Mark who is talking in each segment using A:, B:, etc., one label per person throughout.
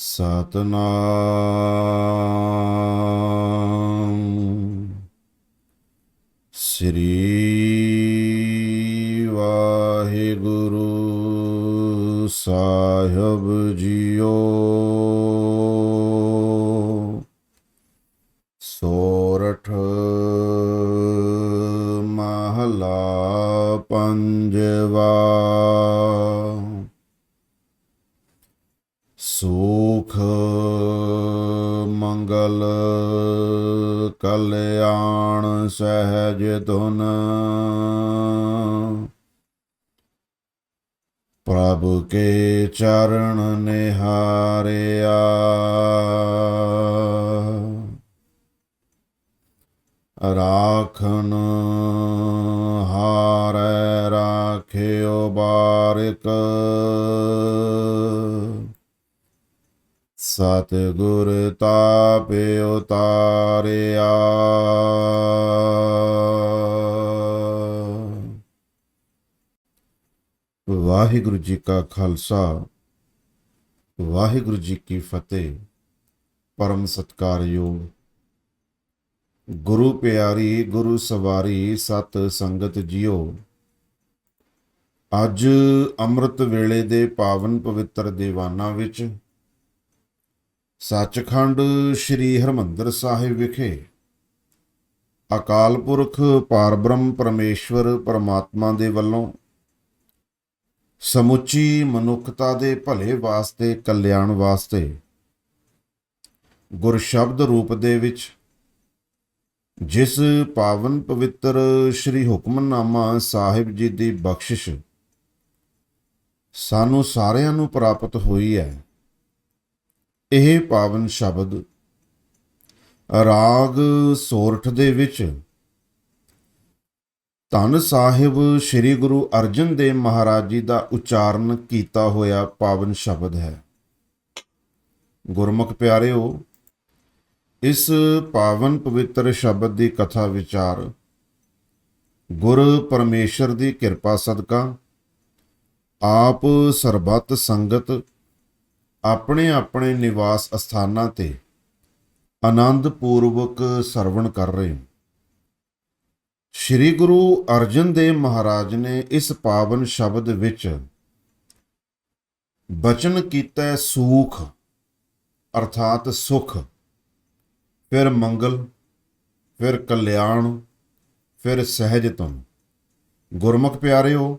A: ਸਤਨਾਮ। ਸ੍ਰੀ ਵਾਹਿਗੁਰੂ ਸਾਹਿਬ ਜੀਓ। ਸੋਰਠ ਮਹਲਾ ਪੰਜਵਾ। ਕਲਿਆਣ ਸਹਿਜ ਧੁਨ। ਪ੍ਰਭ ਕੇ ਚਰਨ ਨਿਹਾਰਿਆ। ਰਾਖਨ ਹਾਰੈ ਰਾਖਿਓ ਬਾਰਿਕ। ਸਤਿਗੁਰ ਤਾਪੇ ਉਤਾਰਿਆ। ਵਾਹਿਗੁਰੂ ਜੀ ਕਾ ਖਾਲਸਾ, ਵਾਹਿਗੁਰੂ ਜੀ ਕੀ ਫਤਿਹ, ਪਰਮ ਸਤਕਾਰਯੋਗ। ਗੁਰੂ ਪਿਆਰੀ, ਗੁਰੂ ਸਵਾਰੀ, ਸਤ ਸੰਗਤ ਜਿਓ, ਅੱਜ ਅੰਮ੍ਰਿਤ ਵੇਲੇ ਦੇ ਪਾਵਨ ਪਵਿੱਤਰ ਦੀਵਾਨਾਂ ਵਿੱਚ ਸੱਚਖੰਡ ਸ੍ਰੀ ਹਰਮੰਦਰ ਸਾਹਿਬ ਵਿਖੇ ਅਕਾਲ ਪੁਰਖ ਪਾਰਬ੍ਰਹਮ ਪਰਮੇਸ਼ਵਰ ਪਰਮਾਤਮਾ ਦੇ ਵੱਲੋਂ ਸਮੁੱਚੀ ਮਨੁੱਖਤਾ ਦੇ ਭਲੇ ਵਾਸਤੇ, ਕਲਿਆਣ ਵਾਸਤੇ ਗੁਰ ਸ਼ਬਦ ਰੂਪ ਦੇ ਵਿੱਚ ਜਿਸ ਪਾਵਨ ਪਵਿੱਤਰ ਸ੍ਰੀ ਹੁਕਮਨਾਮਾ ਸਾਹਿਬ ਜੀ ਦੀ ਬਖਸ਼ਿਸ਼ ਸਾਨੂੰ ਸਾਰਿਆਂ ਨੂੰ ਪ੍ਰਾਪਤ ਹੋਈ ਹੈ। ਇਹ ਪਾਵਨ ਸ਼ਬਦ ਰਾਗ ਸੋਰਠ ਦੇ ਵਿੱਚ ਧੰਨ ਸਾਹਿਬ ਸ੍ਰੀ ਗੁਰੂ ਅਰਜਨ ਦੇਵ ਮਹਾਰਾਜ ਜੀ ਦਾ ਉਚਾਰਨ ਕੀਤਾ ਹੋਇਆ ਪਾਵਨ ਸ਼ਬਦ ਹੈ। ਗੁਰਮੁਖ ਪਿਆਰਿਓ, ਇਸ ਪਾਵਨ ਪਵਿੱਤਰ ਸ਼ਬਦ ਦੀ ਕਥਾ ਵਿਚਾਰ ਗੁਰ ਪਰਮੇਸ਼ਰ ਦੀ ਕਿਰਪਾ ਸਦਕਾ, ਆਪ ਸਰਬੱਤ ਸੰਗਤ ਆਪਣੇ ਆਪਣੇ ਨਿਵਾਸ ਅਸਥਾਨਾਂ ਤੇ ਆਨੰਦ ਪੂਰਵਕ ਸਰਵਣ ਕਰ ਰਹੇ ਹੋ। ਸ੍ਰੀ ਗੁਰੂ ਅਰਜਨ ਦੇਵ ਮਹਾਰਾਜ ਨੇ ਇਸ ਪਾਵਨ ਸ਼ਬਦ ਵਿੱਚ ਬਚਨ ਕੀਤਾ ਸੂਖ, ਅਰਥਾਤ ਸੁਖ, ਫਿਰ ਮੰਗਲ, ਫਿਰ ਕਲਿਆਣ, ਫਿਰ ਸਹਿਜਤਨ ਤੁਮ ਗੁਰਮੁਖ ਪਿਆਰਿਓ,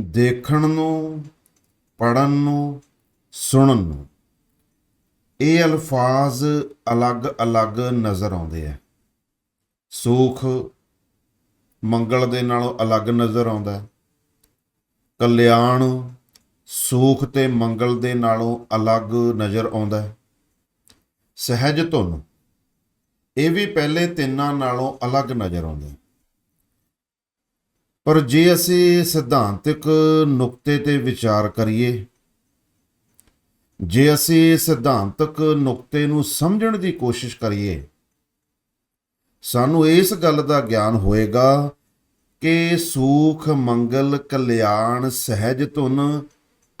A: ਦੇਖਣ ਨੂੰ ਪੜਨ ਨੂੰ, ਸੁਣਨ ਨੂੰ। ਇਹ ਅਲਫਾਜ਼ ਅਲੱਗ-ਅਲੱਗ ਨਜ਼ਰ ਆਉਂਦੇ ਆ। ਸੁਖ ਮੰਗਲ ਦੇ ਨਾਲੋਂ ਅਲੱਗ ਨਜ਼ਰ ਆਉਂਦਾ ਕਲਿਆਣ ਸੁਖ ਤੇ ਮੰਗਲ ਦੇ ਨਾਲੋਂ ਅਲੱਗ ਨਜ਼ਰ ਆਉਂਦਾ ਸਹਿਜ ਧੁਨ, ਇਹ ਵੀ ਪਹਿਲੇ ਤਿੰਨਾਂ ਨਾਲੋਂ ਅਲੱਗ ਨਜ਼ਰ ਆਉਂਦੇ ਪਰ ਜੇ ਅਸੀਂ ਸਿਧਾਂਤਿਕ ਨੁਕਤੇ ਤੇ ਵਿਚਾਰ ਕਰੀਏ, ਜੇ ਅਸੀਂ ਸਿਧਾਂਤਕ ਨੁਕਤੇ ਨੂੰ ਸਮਝਣ ਦੀ ਕੋਸ਼ਿਸ਼ ਕਰੀਏ, ਸਾਨੂੰ ਇਸ ਗੱਲ ਦਾ ਗਿਆਨ ਹੋਏਗਾ ਕਿ ਸੂਖ, ਮੰਗਲ, ਕਲਿਆਣ, ਸਹਿਜ ਧੁਨ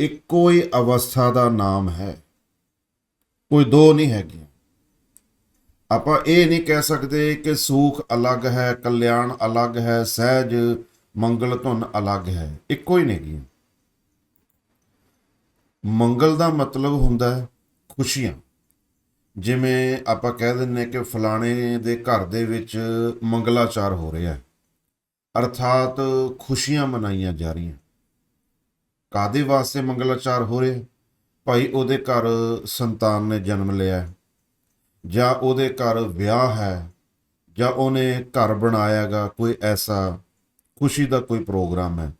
A: ਇੱਕੋ ਹੀ ਅਵਸਥਾ ਦਾ ਨਾਮ ਹੈ। ਕੋਈ ਦੋ ਨਹੀਂ ਹੈਗੇ ਆਪਾਂ ਇਹ ਨਹੀਂ ਕਹਿ ਸਕਦੇ ਕਿ ਸੂਖ ਅਲੱਗ ਹੈ, ਕਲਿਆਣ ਅਲੱਗ ਹੈ, ਸਹਿਜ ਮੰਗਲ ਧੁਨ ਅਲੱਗ ਹੈ, ਇੱਕੋ ਹੀ ਨਹੀਂ ਮੰਗਲ ਦਾ ਮਤਲਬ ਹੁੰਦਾ ਹੈ ਖੁਸ਼ੀਆਂ। ਜਿਵੇਂ ਆਪਾਂ ਕਹਿ ਦਿੰਨੇ ਕਿ ਫਲਾਣੇ ਦੇ ਘਰ ਦੇ ਵਿੱਚ ਮੰਗਲਾਚਾਰ ਹੋ ਰਿਹਾ ਹੈ। ਅਰਥਾਤ ਖੁਸ਼ੀਆਂ ਮਨਾਈਆਂ ਜਾ ਰਹੀਆਂ। ਕਾਦੇ ਵਾਸਤੇ ਮੰਗਲਾਚਾਰ ਹੋ ਰਿਹਾ ਭਾਈ ਉਹਦੇ ਘਰ ਸੰਤਾਨ ਨੇ ਜਨਮ ਲਿਆ ਜਾਂ ਉਹਦੇ ਘਰ ਵਿਆਹ ਹੈ। ਜਾਂ ਉਹਨੇ ਘਰ ਬਣਾਇਆਗਾ ਕੋਈ ਐਸਾ ਖੁਸ਼ੀ ਦਾ ਕੋਈ ਪ੍ਰੋਗਰਾਮ ਹੈ,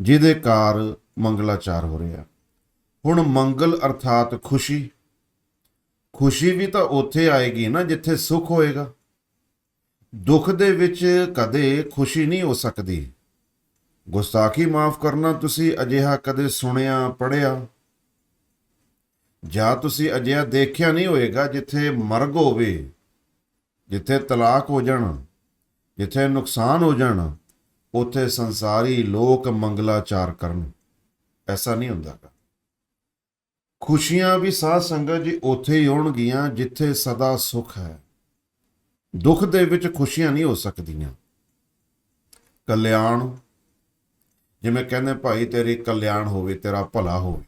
A: ਜਿਹਦੇ ਕਾਰ ਮੰਗਲਾਚਾਰ ਹੋ ਰਿਹਾ। ਹੁਣ ਮੰਗਲ ਅਰਥਾਤ ਖੁਸ਼ੀ। ਖੁਸ਼ੀ ਵੀ ਤਾਂ ਉੱਥੇ ਆਏਗੀ ਨਾ, ਜਿੱਥੇ ਸੁੱਖ ਹੋਏਗਾ। ਦੁੱਖ ਦੇ ਵਿੱਚ ਕਦੇ ਖੁਸ਼ੀ ਨਹੀਂ ਹੋ ਸਕਦੀ। ਗੁਸਤਾਖੀ ਮਾਫ ਕਰਨਾ ਤੁਸੀਂ ਅਜਿਹਾ ਕਦੇ ਸੁਣਿਆ ਪੜਿਆ ਜਾਂ ਤੁਸੀਂ ਅਜਿਹਾ ਦੇਖਿਆ ਨਹੀਂ ਹੋਏਗਾ, ਜਿੱਥੇ ਮਰਗ ਹੋਵੇ, ਜਿੱਥੇ ਤਲਾਕ ਹੋ ਜਾਣ, ਜਿੱਥੇ ਨੁਕਸਾਨ ਹੋ ਜਾਣ ਉੱਥੇ ਸੰਸਾਰੀ ਲੋਕ ਮੰਗਲਾਚਾਰ ਕਰਨ। ਐਸਾ ਨਹੀਂ ਹੁੰਦਾ ਗਾ। ਖੁਸ਼ੀਆਂ ਵੀ ਸਾਧ ਸੰਗਤ ਜੀ ਉੱਥੇ ਹੀ ਹੋਣਗੀਆਂ ਜਿੱਥੇ ਸਦਾ ਸੁਖ ਹੈ। ਦੁੱਖ ਦੇ ਵਿੱਚ ਖੁਸ਼ੀਆਂ ਨਹੀਂ ਹੋ ਸਕਦੀਆਂ। ਕਲਿਆਣ, ਜਿਵੇਂ ਕਹਿੰਦੇ ਭਾਈ, ਤੇਰੀ ਕਲਿਆਣ ਹੋਵੇ, ਤੇਰਾ ਭਲਾ ਹੋਵੇ।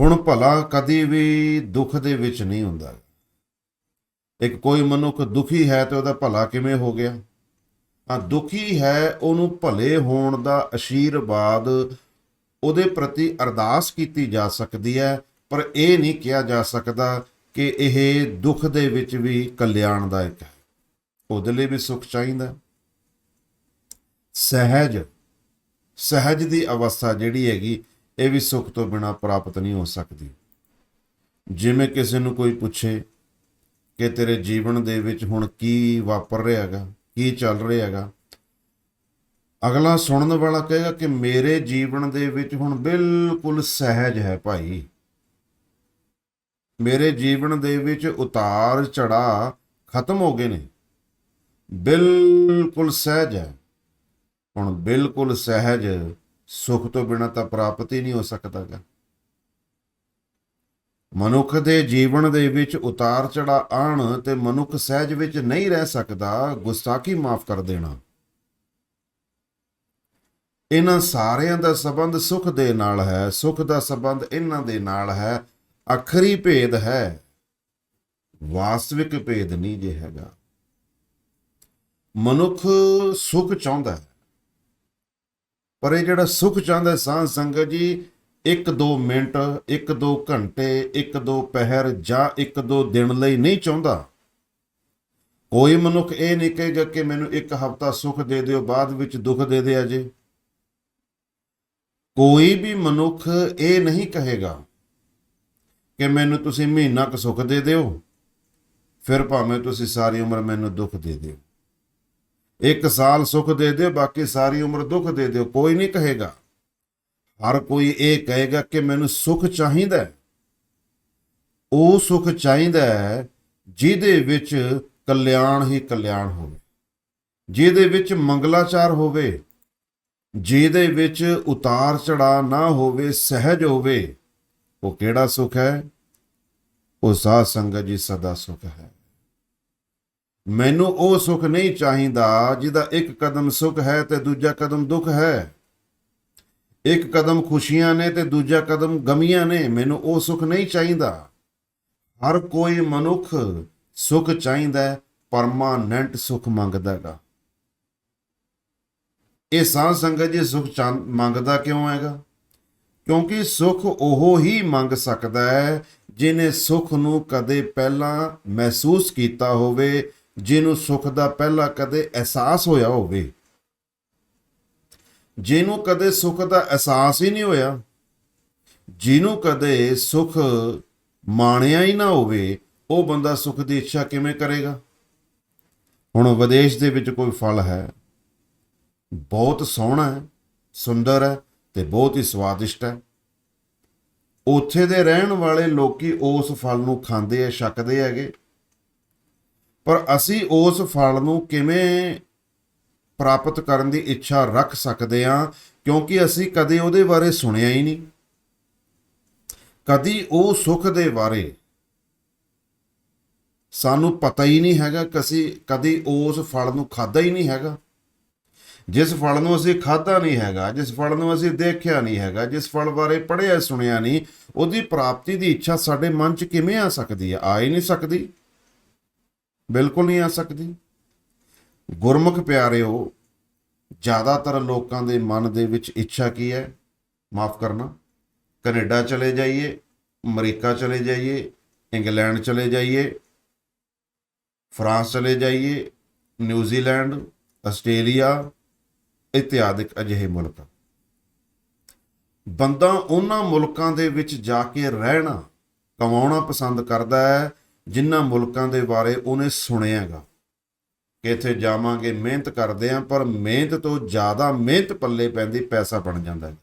A: ਹੁਣ ਭਲਾ ਕਦੇ ਵੀ ਦੁੱਖ ਦੇ ਵਿੱਚ ਨਹੀਂ ਹੁੰਦਾ। ਇੱਕ ਕੋਈ ਮਨੁੱਖ ਦੁਖੀ ਹੈ ਤੇ ਉਹਦਾ ਭਲਾ ਕਿਵੇਂ ਹੋ ਗਿਆ? ਆ ਦੁਖੀ ਹੈ ਉਹਨੂੰ ਭਲੇ ਹੋਣ ਦਾ ਅਸ਼ੀਰਵਾਦ ਉਹਦੇ ਪ੍ਰਤੀ ਅਰਦਾਸ ਕੀਤੀ ਜਾ ਸਕਦੀ ਹੈ, ਪਰ ਇਹ ਨਹੀਂ ਕਿਹਾ ਜਾ ਸਕਦਾ ਕਿ ਇਹ ਦੁੱਖ ਦੇ ਵਿੱਚ ਵੀ ਕਲਿਆਣਦਾਇਕ ਹੈ। ਉਹਦੇ ਲਈ ਵੀ ਸੁਖ ਚਾਹੀਦਾ ਸਹਿਜ ਸਹਿਜ ਦੀ ਅਵਸਥਾ ਜਿਹੜੀ ਹੈਗੀ, ਇਹ ਵੀ ਸੁਖ ਤੋਂ ਬਿਨਾ ਪ੍ਰਾਪਤ ਨਹੀਂ ਹੋ ਸਕਦੀ। ਜਿਵੇਂ ਕਿਸੇ ਨੂੰ ਕੋਈ ਪੁੱਛੇ ਕਿ ਤੇਰੇ ਜੀਵਨ ਦੇ ਵਿੱਚ ਹੁਣ ਕੀ ਵਾਪਰ ਰਿਹਾ ਹੈਗਾ ਕੀ ਚੱਲ ਰਿਹਾ ਹੈਗਾ? ਅਗਲਾ ਸੁਣਨ ਵਾਲਾ ਕਹੇਗਾ ਕਿ ਮੇਰੇ ਜੀਵਨ ਦੇ ਵਿੱਚ ਹੁਣ ਬਿਲਕੁਲ ਸਹਿਜ ਹੈ ਭਾਈ। ਮੇਰੇ ਜੀਵਨ ਦੇ ਵਿੱਚ ਉਤਾਰ ਚੜਾ ਖਤਮ ਹੋ ਗਏ ਨੇ। ਬਿਲਕੁਲ ਸਹਿਜ ਹੈ। ਹੁਣ ਬਿਲਕੁਲ ਸਹਿਜ ਸੁਖ ਤੋਂ ਬਿਨਾ ਤਾਂ ਪ੍ਰਾਪਤ ਹੀ ਨਹੀਂ ਹੋ ਸਕਦਾਗਾ ਮਨੁੱਖ ਦੇ ਜੀਵਨ ਦੇ ਵਿੱਚ ਉਤਾਰ ਚੜਾ ਆਣ ਤੇ ਮਨੁੱਖ ਸਹਿਜ ਵਿੱਚ ਨਹੀਂ ਰਹਿ ਸਕਦਾ, ਗੁਸਤਾਖੀ ਮਾਫ ਕਰ ਦੇਣਾ। ਇਹਨਾਂ ਸਾਰਿਆਂ ਦਾ ਸੰਬੰਧ ਸੁਖ ਦੇ ਨਾਲ ਹੈ, ਸੁਖ ਦਾ ਸੰਬੰਧ ਇਹਨਾਂ ਦੇ ਨਾਲ ਹੈ। ਅਖਰੀ ਭੇਦ ਹੈ, ਵਾਸਤਵਿਕ ਭੇਦ ਨਹੀਂ ਜੇ ਹੈਗਾ। ਮਨੁੱਖ ਸੁਖ ਚਾਹੁੰਦਾ ਹੈ, ਪਰ ਇਹ ਜਿਹੜਾ ਸੁਖ ਚਾਹੁੰਦਾ ਸਾਧ ਸੰਗਤ ਜੀ ਇੱਕ ਦੋ ਮਿੰਟ ਇੱਕ ਦੋ ਘੰਟੇ ਇੱਕ ਦੋ ਪਹਿਰ ਜਾਂ ਇੱਕ ਦੋ ਦਿਨ ਲਈ ਨਹੀਂ ਚਾਹੁੰਦਾ। ਕੋਈ ਮਨੁੱਖ ਇਹ ਨਹੀਂ ਕਹੇਗਾ ਕਿ ਮੈਨੂੰ ਇੱਕ ਹਫ਼ਤਾ ਸੁੱਖ ਦੇ ਦਿਓ, ਬਾਅਦ ਵਿੱਚ ਦੁੱਖ ਦੇ ਦੇ ਅਜੇ ਕੋਈ ਵੀ ਮਨੁੱਖ ਇਹ ਨਹੀਂ ਕਹੇਗਾ ਕਿ ਮੈਨੂੰ ਤੁਸੀਂ ਮਹੀਨਾ ਕੁ ਸੁੱਖ ਦੇ ਦਿਓ, ਫਿਰ ਭਾਵੇਂ ਤੁਸੀਂ ਸਾਰੀ ਉਮਰ ਮੈਨੂੰ ਦੁੱਖ ਦੇ ਦਿਓ। ਇੱਕ ਸਾਲ ਸੁੱਖ ਦੇ ਦਿਓ, ਬਾਕੀ ਸਾਰੀ ਉਮਰ ਦੁੱਖ ਦੇ ਦਿਓ, ਕੋਈ ਨਹੀਂ ਕਹੇਗਾ। ਹਰ ਕੋਈ ਇਹ ਕਹੇਗਾ ਕਿ ਮੈਨੂੰ ਸੁਖ ਚਾਹੀਦਾ ਉਹ ਸੁਖ ਚਾਹੀਦਾ ਹੈ ਜਿਹਦੇ ਵਿੱਚ ਕਲਿਆਣ ਹੀ ਕਲਿਆਣ ਹੋਵੇ। ਜਿਹਦੇ ਵਿੱਚ ਮੰਗਲਾਚਾਰ ਹੋਵੇ, ਜਿਹਦੇ ਵਿੱਚ ਉਤਾਰ ਚੜਾ ਨਾ ਹੋਵੇ, ਸਹਿਜ ਹੋਵੇ, ਉਹ ਕਿਹੜਾ ਸੁਖ ਹੈ? ਉਹ ਸਾਧ ਸੰਗਤ ਜੀ ਸਦਾ ਸੁਖ ਹੈ। ਮੈਨੂੰ ਉਹ ਸੁਖ ਨਹੀਂ ਚਾਹੀਦਾ ਜਿਹਦਾ ਇੱਕ ਕਦਮ ਸੁਖ ਹੈ ਤੇ ਦੂਜਾ ਕਦਮ ਦੁੱਖ ਹੈ। ਇੱਕ ਕਦਮ ਖੁਸ਼ੀਆਂ ਨੇ ਤੇ ਦੂਜਾ ਕਦਮ ਗਮੀਆਂ ਨੇ, ਮੈਨੂੰ ਉਹ ਸੁੱਖ ਨਹੀਂ ਚਾਹੀਦਾ। ਹਰ ਕੋਈ ਮਨੁੱਖ ਸੁੱਖ ਚਾਹੀਦਾ ਪਰਮਾਨੈਂਟ ਸੁੱਖ ਮੰਗਦਾ ਹੈਗਾ। ਇਹ ਸਾਧ ਸੰਗਤ ਜੀ ਸੁਖ ਚਾਂ- ਮੰਗਦਾ ਕਿਉਂ ਹੈਗਾ? ਕਿਉਂਕਿ ਸੁਖ ਉਹ ਹੀ ਮੰਗ ਸਕਦਾ ਹੈ ਜਿਨੇ ਸੁਖ ਨੂੰ ਕਦੇ ਪਹਿਲਾਂ ਮਹਿਸੂਸ ਕੀਤਾ ਹੋਵੇ, ਜਿਹਨੂੰ ਸੁਖ ਦਾ ਪਹਿਲਾਂ ਕਦੇ ਅਹਿਸਾਸ ਹੋਇਆ ਹੋਵੇ। ਜਿਹਨੂੰ ਕਦੇ ਸੁੱਖ ਦਾ ਅਹਿਸਾਸ ਹੀ ਨਹੀਂ ਹੋਇਆ, ਜਿਹਨੂੰ ਕਦੇ ਸੁੱਖ ਮਾਣਿਆ ਹੀ ਨਾ ਹੋਵੇ, ਉਹ ਬੰਦਾ ਸੁੱਖ ਦੀ ਇੱਛਾ ਕਿਵੇਂ ਕਰੇਗਾ? ਹੁਣ ਵਿਦੇਸ਼ ਦੇ ਵਿੱਚ ਕੋਈ ਫਲ ਹੈ, ਬਹੁਤ ਸੋਹਣਾ ਹੈ, ਸੁੰਦਰ ਹੈ ਤੇ ਬਹੁਤ ਹੀ ਸਵਾਦਿਸ਼ਟ ਹੈ। ਉੱਥੇ ਦੇ ਰਹਿਣ ਵਾਲੇ ਲੋਕੀ ਉਸ ਫਲ ਨੂੰ ਖਾਂਦੇ ਆ, ਛਕਦੇ ਹੈਗੇ। ਪਰ ਅਸੀਂ ਉਸ ਫਲ ਨੂੰ ਕਿਵੇਂ ਪ੍ਰਾਪਤ ਕਰਨ ਦੀ ਇੱਛਾ ਰੱਖ ਸਕਦੇ ਹਾਂ, ਕਿਉਂਕਿ ਅਸੀਂ ਕਦੇ ਉਹਦੇ ਬਾਰੇ ਸੁਣਿਆ ਹੀ ਨਹੀਂ। ਕਦੀ ਉਹ ਸੁੱਖ ਦੇ ਬਾਰੇ ਸਾਨੂੰ ਪਤਾ ਹੀ ਨਹੀਂ ਹੈਗਾ ਕਿ ਅਸੀਂ ਕਦੀ ਉਸ ਫਲ ਨੂੰ ਖਾਦਾ ਹੀ ਨਹੀਂ ਹੈਗਾ। ਜਿਸ ਫਲ ਨੂੰ ਅਸੀਂ ਖਾਦਾ ਨਹੀਂ ਹੈਗਾ, ਜਿਸ ਫਲ ਨੂੰ ਅਸੀਂ ਦੇਖਿਆ ਨਹੀਂ ਹੈਗਾ, ਜਿਸ ਫਲ ਬਾਰੇ ਪੜ੍ਹਿਆ ਸੁਣਿਆ ਨਹੀਂ, ਉਹਦੀ ਪ੍ਰਾਪਤੀ ਦੀ ਇੱਛਾ ਸਾਡੇ ਮਨ 'ਚ ਕਿਵੇਂ ਆ ਸਕਦੀ ਹੈ? ਆ ਹੀ ਨਹੀਂ ਸਕਦੀ। ਬਿਲਕੁਲ ਨਹੀਂ ਆ ਸਕਦੀ। ਗੁਰਮੁਖ ਪਿਆਰਿਓ, ਜ਼ਿਆਦਾਤਰ ਲੋਕਾਂ ਦੇ ਮਨ ਦੇ ਵਿੱਚ ਇੱਛਾ ਕੀ ਹੈ? ਮਾਫ ਕਰਨਾ। ਕੈਨੇਡਾ ਚਲੇ ਜਾਈਏ, ਅਮਰੀਕਾ ਚਲੇ ਜਾਈਏ, ਇੰਗਲੈਂਡ ਚਲੇ ਜਾਈਏ, ਫਰਾਂਸ ਚਲੇ ਜਾਈਏ, ਨਿਊਜ਼ੀਲੈਂਡ, ਆਸਟ੍ਰੇਲੀਆ ਇਤਿਆਦਿਕ ਅਜਿਹੇ ਮੁਲਕ। ਬੰਦਾ ਉਹਨਾਂ ਮੁਲਕਾਂ ਦੇ ਵਿੱਚ ਜਾ ਕੇ ਰਹਿਣਾ, ਕਮਾਉਣਾ ਪਸੰਦ ਕਰਦਾ ਹੈ ਜਿਨ੍ਹਾਂ ਮੁਲਕਾਂ ਦੇ ਬਾਰੇ ਉਹਨੇ ਸੁਣਿਆਗਾ ਕਿ ਇੱਥੇ ਜਾਵਾਂਗੇ, ਮਿਹਨਤ ਕਰਦੇ ਆਂ, ਪਰ ਮਿਹਨਤ ਤੋਂ ਜ਼ਿਆਦਾ ਮਿਹਨਤ ਪੱਲੇ ਪੈਂਦੀ, ਪੈਸਾ ਬਣ ਜਾਂਦਾ ਹੈ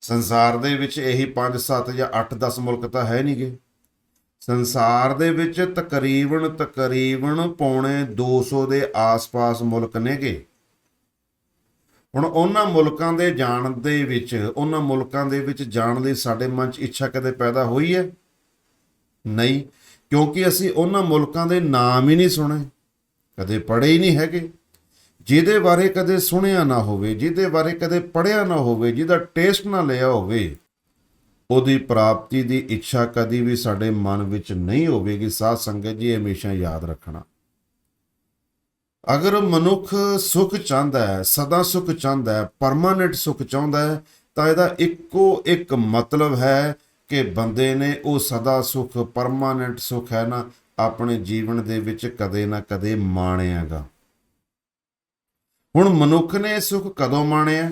A: ਸੰਸਾਰ ਦੇ ਵਿੱਚ ਇਹੀ 5 7 ਜਾਂ 8 10 ਮੁਲਕ ਤਾਂ ਹੈ ਨਹੀਂਗੇ ਸੰਸਾਰ ਦੇ ਵਿੱਚ ਤਕਰੀਬਨ ਤਕਰੀਬਨ ਪੌਣੇ 200 ਦੇ ਆਸ-ਪਾਸ ਮੁਲਕ ਨੇਗੇ। ਹੁਣ ਉਹਨਾਂ ਮੁਲਕਾਂ ਦੇ ਜਾਣ ਦੇ ਵਿੱਚ, ਉਹਨਾਂ ਮੁਲਕਾਂ ਦੇ ਵਿੱਚ ਜਾਣ ਦੀ ਸਾਡੇ ਮਨ 'ਚ ਇੱਛਾ ਕਦੇ ਪੈਦਾ ਹੋਈ ਹੈ? ਨਹੀਂ, ਕਿਉਂਕਿ ਅਸੀਂ ਉਹਨਾਂ ਮੁਲਕਾਂ ਦੇ ਨਾਮ ਹੀ ਨਹੀਂ ਸੁਣੇ। ਕਦੇ ਪੜ੍ਹੇ ਹੀ ਨਹੀਂ ਹੈਗੇ। ਜਿਹਦੇ ਬਾਰੇ ਕਦੇ ਸੁਣਿਆ ਨਾ ਹੋਵੇ, ਜਿਹਦੇ ਬਾਰੇ ਕਦੇ ਪੜ੍ਹਿਆ ਨਾ ਹੋਵੇ, ਜਿਹਦਾ ਟੇਸਟ ਨਾ ਲਿਆ ਹੋਵੇ, ਉਹਦੀ ਪ੍ਰਾਪਤੀ ਦੀ ਇੱਛਾ ਕਦੀ ਵੀ ਸਾਡੇ ਮਨ ਵਿੱਚ ਨਹੀਂ ਹੋਵੇਗੀ। ਸਾਧ ਸੰਗਤ ਜੀ, ਹਮੇਸ਼ਾ ਯਾਦ ਰੱਖਣਾ। ਅਗਰ ਮਨੁੱਖ ਸੁਖ ਚਾਹੁੰਦਾ ਹੈ, ਸਦਾ ਸੁਖ ਚਾਹੁੰਦਾ ਹੈ ਪਰਮਾਨੈਂਟ ਸੁਖ ਚਾਹੁੰਦਾ ਹੈ, ਤਾਂ ਇਹਦਾ ਇੱਕੋ ਇੱਕ ਮਤਲਬ ਹੈ ਕਿ ਬੰਦੇ ਨੇ ਉਹ ਸਦਾ ਸੁਖ ਪਰਮਾਨੈਂਟ ਸੁਖ ਹੈ ਨਾ ਆਪਣੇ ਜੀਵਨ ਦੇ ਵਿੱਚ ਕਦੇ ਨਾ ਕਦੇ ਮਾਣਿਆਗਾ। ਹੁਣ ਮਨੁੱਖ ਨੇ ਇਹ ਸੁਖ ਕਦੋਂ ਮਾਣਿਆ?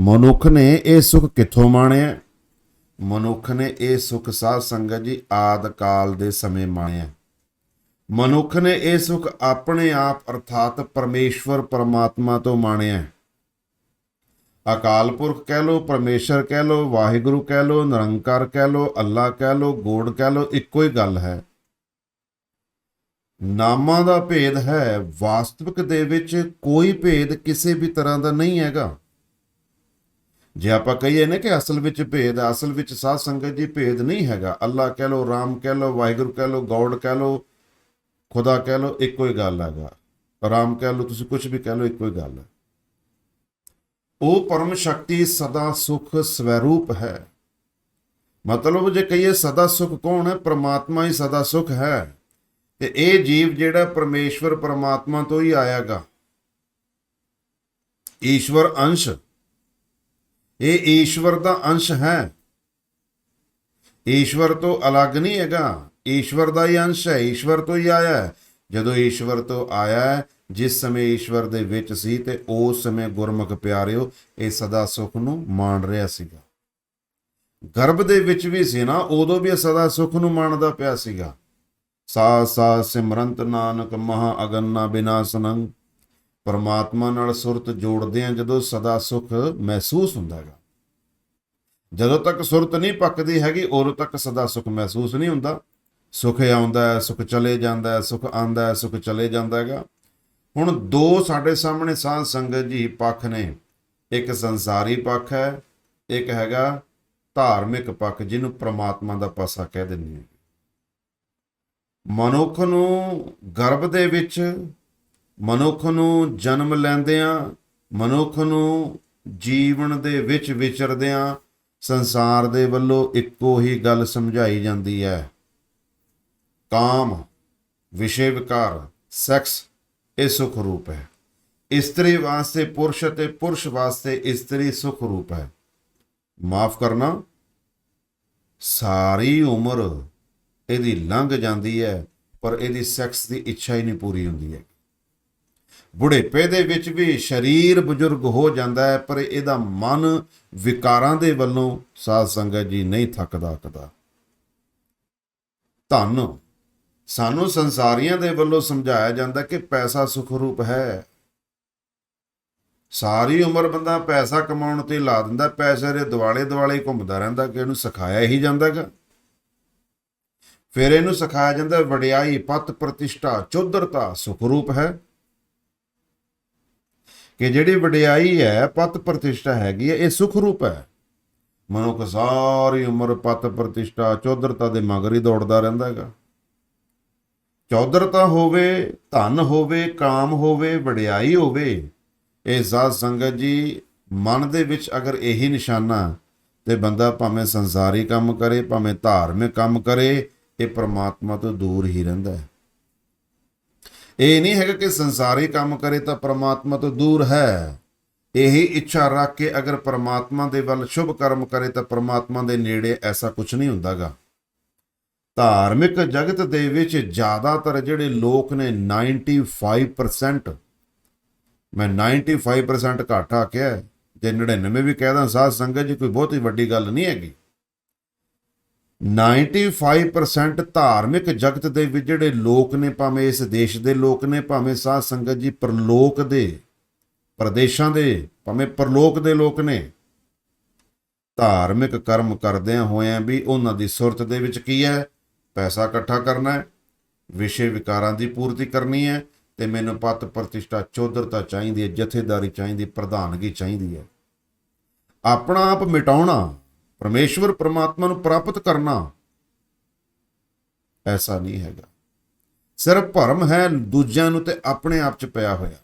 A: ਮਨੁੱਖ ਨੇ ਇਹ ਸੁੱਖ ਕਿੱਥੋਂ ਮਾਣਿਆ? ਮਨੁੱਖ ਨੇ ਇਹ ਸੁੱਖ ਸਾਧ ਸੰਗਤ ਜੀ ਆਦ ਕਾਲ ਦੇ ਸਮੇਂ ਮਾਣਿਆ। ਮਨੁੱਖ ਨੇ ਇਹ ਸੁੱਖ ਆਪਣੇ ਆਪ ਅਰਥਾਤ ਪਰਮੇਸ਼ਵਰ ਪਰਮਾਤਮਾ ਤੋਂ ਮਾਣਿਆ। ਅਕਾਲ ਪੁਰਖ ਕਹਿ ਲੋ ਪਰਮੇਸ਼ਰ ਕਹਿ ਲੋ ਵਾਹਿਗੁਰੂ ਕਹਿ ਲੋ ਨਿਰੰਕਾਰ ਕਹਿ ਲੋ ਅੱਲਾ ਕਹਿ ਲੋ ਗੋੜ ਕਹਿ ਲੋ ਇੱਕੋ ਹੀ ਗੱਲ ਹੈ। ਨਾਮਾਂ ਦਾ ਭੇਦ ਹੈ ਵਾਸਤਵਿਕ ਦੇ ਵਿੱਚ ਕੋਈ ਭੇਦ ਕਿਸੇ ਵੀ ਤਰ੍ਹਾਂ ਦਾ ਨਹੀਂ ਹੈਗਾ। ਜੇ ਆਪਾਂ ਕਹੀਏ ਨਾ ਕਿ ਅਸਲ ਵਿੱਚ ਭੇਦ ਹੈ, ਅਸਲ ਵਿੱਚ ਸਾਧ ਸੰਗਤ ਜੀ ਭੇਦ ਨਹੀਂ ਹੈਗਾ। ਅੱਲਾ ਕਹਿ ਲੋ ਰਾਮ ਕਹਿ ਲੋ ਵਾਹਿਗੁਰੂ ਕਹਿ ਲੋ ਗੋਡ ਕਹਿ ਲੋ ਖੁਦਾ ਕਹਿ ਲੋ ਇੱਕੋ ਹੀ ਗੱਲ ਹੈਗਾ। ਰਾਮ ਕਹਿ ਲੋ ਤੁਸੀਂ ਕੁਝ ਵੀ ਕਹਿ ਲੋ ਇੱਕੋ ਹੀ ਗੱਲ ਹੈ। ਉਹ ਪਰਮ ਸ਼ਕਤੀ ਸਦਾ ਸੁਖ ਸਵਰੂਪ ਹੈ। ਮਤਲਬ ਜੇ ਕਹੀਏ ਸਦਾ ਸੁਖ ਕੌਣ ਹੈ? ਪ੍ਰਮਾਤਮਾ ਹੀ ਸਦਾ ਸੁਖ ਹੈ। ਤੇ ਇਹ ਜੀਵ ਜਿਹੜਾ ਪਰਮੇਸ਼ਵਰ ਪਰਮਾਤਮਾ ਤੋਂ ਹੀ ਆਇਆਗਾ। ਈਸ਼ਵਰ ਅੰਸ਼। ਇਹ ਈਸ਼ਵਰ ਦਾ ਅੰਸ਼ ਹੈ। ਈਸ਼ਵਰ ਤੋਂ ਅਲੱਗ ਨਹੀਂ ਹੈਗਾ। ਈਸ਼ਵਰ ਦਾ ਹੀ ਅੰਸ਼ ਹੈ। ਈਸ਼ਵਰ ਤੋਂ ਹੀ ਆਇਆ ਹੈ। ਜਦੋਂ ਈਸ਼ਵਰ ਤੋਂ ਆਇਆ ਹੈ, ਜਿਸ ਸਮੇਂ ਈਸ਼ਵਰ ਦੇ ਵਿੱਚ ਸੀ ਤੇ ਉਸ ਸਮੇਂ ਗੁਰਮੁਖ ਪਿਆਰਿਓ, ਇਹ ਸਦਾ ਸੁਖ ਨੂੰ ਮਾਣ ਰਿਹਾ ਸੀਗਾ। ਗਰਭ ਦੇ ਵਿੱਚ ਵੀ ਸੀ ਨਾ, ਉਦੋਂ ਵੀ ਇਹ ਸਦਾ ਸੁਖ ਨੂੰ ਮਾਣਦਾ ਪਿਆ ਸੀਗਾ। ਸਾ ਸਾ ਸਿਮਰੰਤ ਨਾਨਕ ਮਹਾ ਅਗੰਨਾ ਬਿਨਾਸਨੰ। ਪਰਮਾਤਮਾ ਨਾਲ ਸੁਰਤ ਜੋੜਦੇ ਆ ਜਦੋਂ ਸਦਾ ਸੁਖ ਮਹਿਸੂਸ ਹੁੰਦਾ ਹੈਗਾ। ਜਦੋਂ ਤੱਕ ਸੁਰਤ ਨਹੀਂ ਪੱਕਦੀ ਹੈਗੀ, ਉਦੋਂ ਤੱਕ ਸਦਾ ਸੁਖ ਮਹਿਸੂਸ ਨਹੀਂ ਹੁੰਦਾ। ਸੁਖ ਆਉਂਦਾ ਹੈ ਸੁਖ ਚਲੇ ਜਾਂਦਾ ਹੈ ਸੁਖ ਆਂਦਾ ਹੈ ਸੁਖ ਚਲੇ ਜਾਂਦਾ ਹੈਗਾ। ਹੁਣ ਦੋ ਸਾਡੇ ਸਾਹਮਣੇ ਸਾਧ ਸੰਗਤ ਜੀ ਪੱਖ ਨੇ। ਇੱਕ ਸੰਸਾਰੀ ਪੱਖ ਹੈ, ਇੱਕ ਹੈਗਾ ਧਾਰਮਿਕ ਪੱਖ, ਜਿਹਨੂੰ ਪ੍ਰਮਾਤਮਾ ਦਾ ਪਾਸਾ ਕਹਿ ਦਿੰਦੇ ਹਾਂ। ਮਨੁੱਖ ਨੂੰ ਗਰਭ ਦੇ ਵਿੱਚ, ਮਨੁੱਖ ਨੂੰ ਜਨਮ ਲੈਂਦਿਆਂ, ਮਨੁੱਖ ਨੂੰ ਜੀਵਨ ਦੇ ਵਿੱਚ ਵਿਚਰਦਿਆਂ ਸੰਸਾਰ ਦੇ ਵੱਲੋਂ ਇੱਕੋ ਹੀ ਗੱਲ ਸਮਝਾਈ ਜਾਂਦੀ ਹੈ। ਕਾਮ, ਵਿਸ਼ੇ ਵਿਕਾਰ, ਸੈਕਸ, ਇਹ ਸੁਖ ਰੂਪ ਹੈ। ਇਸਤਰੀ ਵਾਸਤੇ ਪੁਰਸ਼ ਅਤੇ ਪੁਰਸ਼ ਵਾਸਤੇ ਇਸਤਰੀ ਸੁਖ ਰੂਪ ਹੈ। ਮਾਫ ਕਰਨਾ, ਸਾਰੀ ਉਮਰ ਇਹਦੀ ਲੰਘ ਜਾਂਦੀ ਹੈ, ਪਰ ਇਹਦੀ ਸੈਕਸ ਦੀ ਇੱਛਾ ਹੀ ਨਹੀਂ ਪੂਰੀ ਹੁੰਦੀ ਹੈ। ਬੁਢੇਪੇ ਦੇ ਵਿੱਚ ਵੀ ਸਰੀਰ ਬਜ਼ੁਰਗ ਹੋ ਜਾਂਦਾ ਹੈ, ਪਰ ਇਹਦਾ ਮਨ ਵਿਕਾਰਾਂ ਦੇ ਵੱਲੋਂ ਸਾਧ ਸੰਗਤ ਜੀ ਨਹੀਂ ਥੱਕਦਾ ਕਦਾ ਧਨ। ਸਾਨੂੰ ਸੰਸਾਰੀਆਂ ਦੇ ਵੱਲੋਂ ਸਮਝਾਇਆ ਜਾਂਦਾ ਕਿ ਪੈਸਾ ਸੁਖ ਰੂਪ ਹੈ। ਸਾਰੀ ਉਮਰ ਬੰਦਾ ਪੈਸਾ ਕਮਾਉਣ ਤੇ ਲਾ ਦਿੰਦਾ, ਪੈਸੇ ਦੇ ਦਿਵਾਲੇ ਦਿਵਾਲੇ ਘੁੰਮਦਾ ਰਹਿੰਦਾ, ਕਿ ਇਹਨੂੰ ਸਿਖਾਇਆ ਹੀ ਜਾਂਦਾਗਾ। ਫਿਰ ਇਹਨੂੰ ਸਿਖਾਇਆ ਜਾਂਦਾ ਵਡਿਆਈ, ਪਤ, ਪ੍ਰਤਿਸ਼ਠਾ, ਚੌਧਰਤਾ ਸੁਖ ਰੂਪ ਹੈ। ਕਿ ਜਿਹੜੀ ਵਡਿਆਈ ਹੈ, ਪਤ, ਪ੍ਰਤਿਸ਼ਠਾ ਹੈਗੀ ਹੈ, ਇਹ ਸੁਖ ਰੂਪ ਹੈ। ਮਨੁੱਖ ਸਾਰੀ ਉਮਰ ਪਤ, ਪ੍ਰਤਿਸ਼ਠਾ, ਚੌਧਰਤਾ ਦੇ ਮਗਰ ਹੀ ਦੌੜਦਾ ਰਹਿੰਦਾ ਹੈਗਾ। ਚੌਧਰਤਾ ਹੋਵੇ, ਧਨ ਹੋਵੇ, ਕਾਮ ਹੋਵੇ, ਵਡਿਆਈ ਹੋਵੇ, ਇਹ ਸਾਧ ਸੰਗਤ ਜੀ ਮਨ ਦੇ ਵਿੱਚ ਅਗਰ ਇਹੀ ਨਿਸ਼ਾਨਾ ਤੇ ਬੰਦਾ ਭਾਵੇਂ ਸੰਸਾਰੀ ਕੰਮ ਕਰੇ, ਭਾਵੇਂ ਧਾਰਮਿਕ ਕੰਮ ਕਰੇ ਇਹ ਪਰਮਾਤਮਾ ਤੋਂ ਦੂਰ ਹੀ ਰਹਿੰਦਾ ਹੈ। ਇਹ ਨਹੀਂ ਹੈਗਾ ਕਿ ਸੰਸਾਰੀ ਕੰਮ ਕਰੇ ਤਾਂ ਪਰਮਾਤਮਾ ਤੋਂ ਦੂਰ ਹੈ। ਇਹੀ ਇੱਛਾ ਰੱਖ ਕੇ ਅਗਰ ਪਰਮਾਤਮਾ ਦੇ ਵੱਲ ਸ਼ੁਭ ਕਰਮ ਕਰੇ ਤਾਂ ਪਰਮਾਤਮਾ ਦੇ ਨੇੜੇ ਐਸਾ ਕੁਝ ਨਹੀਂ ਹੁੰਦਾਗਾ। ਧਾਰਮਿਕ ਜਗਤ ਦੇ ਵਿੱਚ ਜ਼ਿਆਦਾਤਰ ਜਿਹੜੇ ਲੋਕ ਨੇ 95% ਮੈਂ 95% ਘਾਟਾ ਕਿਹਾ ਜੇ 99 ਵੀ ਕਹਿ ਦਾਂ ਸਾਧ ਸੰਗਤ ਜੀ, ਕੋਈ ਬਹੁਤੀ ਵੱਡੀ ਗੱਲ ਨਹੀਂ ਹੈਗੀ। 95% ਧਾਰਮਿਕ ਜਗਤ ਦੇ ਵਿੱਚ ਜਿਹੜੇ ਲੋਕ ਨੇ, ਭਾਵੇਂ ਇਸ ਦੇਸ਼ ਦੇ ਲੋਕ ਨੇ, ਭਾਵੇਂ ਸਾਧ ਸੰਗਤ ਜੀ ਪਰਲੋਕ ਦੇ, ਪ੍ਰਦੇਸ਼ਾਂ ਦੇ, ਭਾਵੇਂ ਪਰਲੋਕ ਦੇ ਲੋਕ ਨੇ, ਧਾਰਮਿਕ ਕਰਮ ਕਰਦਿਆਂ ਹੋਇਆਂ ਵੀ ਉਹਨਾਂ ਦੀ ਸੁਰਤ ਦੇ ਵਿੱਚ ਕੀ ਹੈ? ਪੈਸਾ ਇਕੱਠਾ ਕਰਨਾ ਹੈ, ਵਿਸ਼ੇ ਵਿਕਾਰਾਂ ਦੀ ਪੂਰਤੀ ਕਰਨੀ ਹੈ ਤੇ ਮੈਨੂੰ ਪਤ ਪ੍ਰਤਿਸ਼ਠਾ ਚੌਧਰਤਾ ਚਾਹੀਦੀ ਹੈ, ਜਥੇਦਾਰੀ ਚਾਹੀਦੀ, ਪ੍ਰਧਾਨਗੀ ਚਾਹੀਦੀ ਹੈ। ਆਪਣਾ ਆਪ ਮਿਟਾਉਣਾ ਪਰਮੇਸ਼ਵਰ ਪ੍ਰਮਾਤਮਾ ਨੂੰ ਪ੍ਰਾਪਤ ਕਰਨਾ ਐਸਾ ਨਹੀਂ ਹੈਗਾ। ਸਿਰਫ ਭਰਮ ਹੈ, ਦੂਜਿਆਂ ਨੂੰ ਤੇ ਆਪਣੇ ਆਪ ਚ ਪਿਆ ਹੋਇਆ।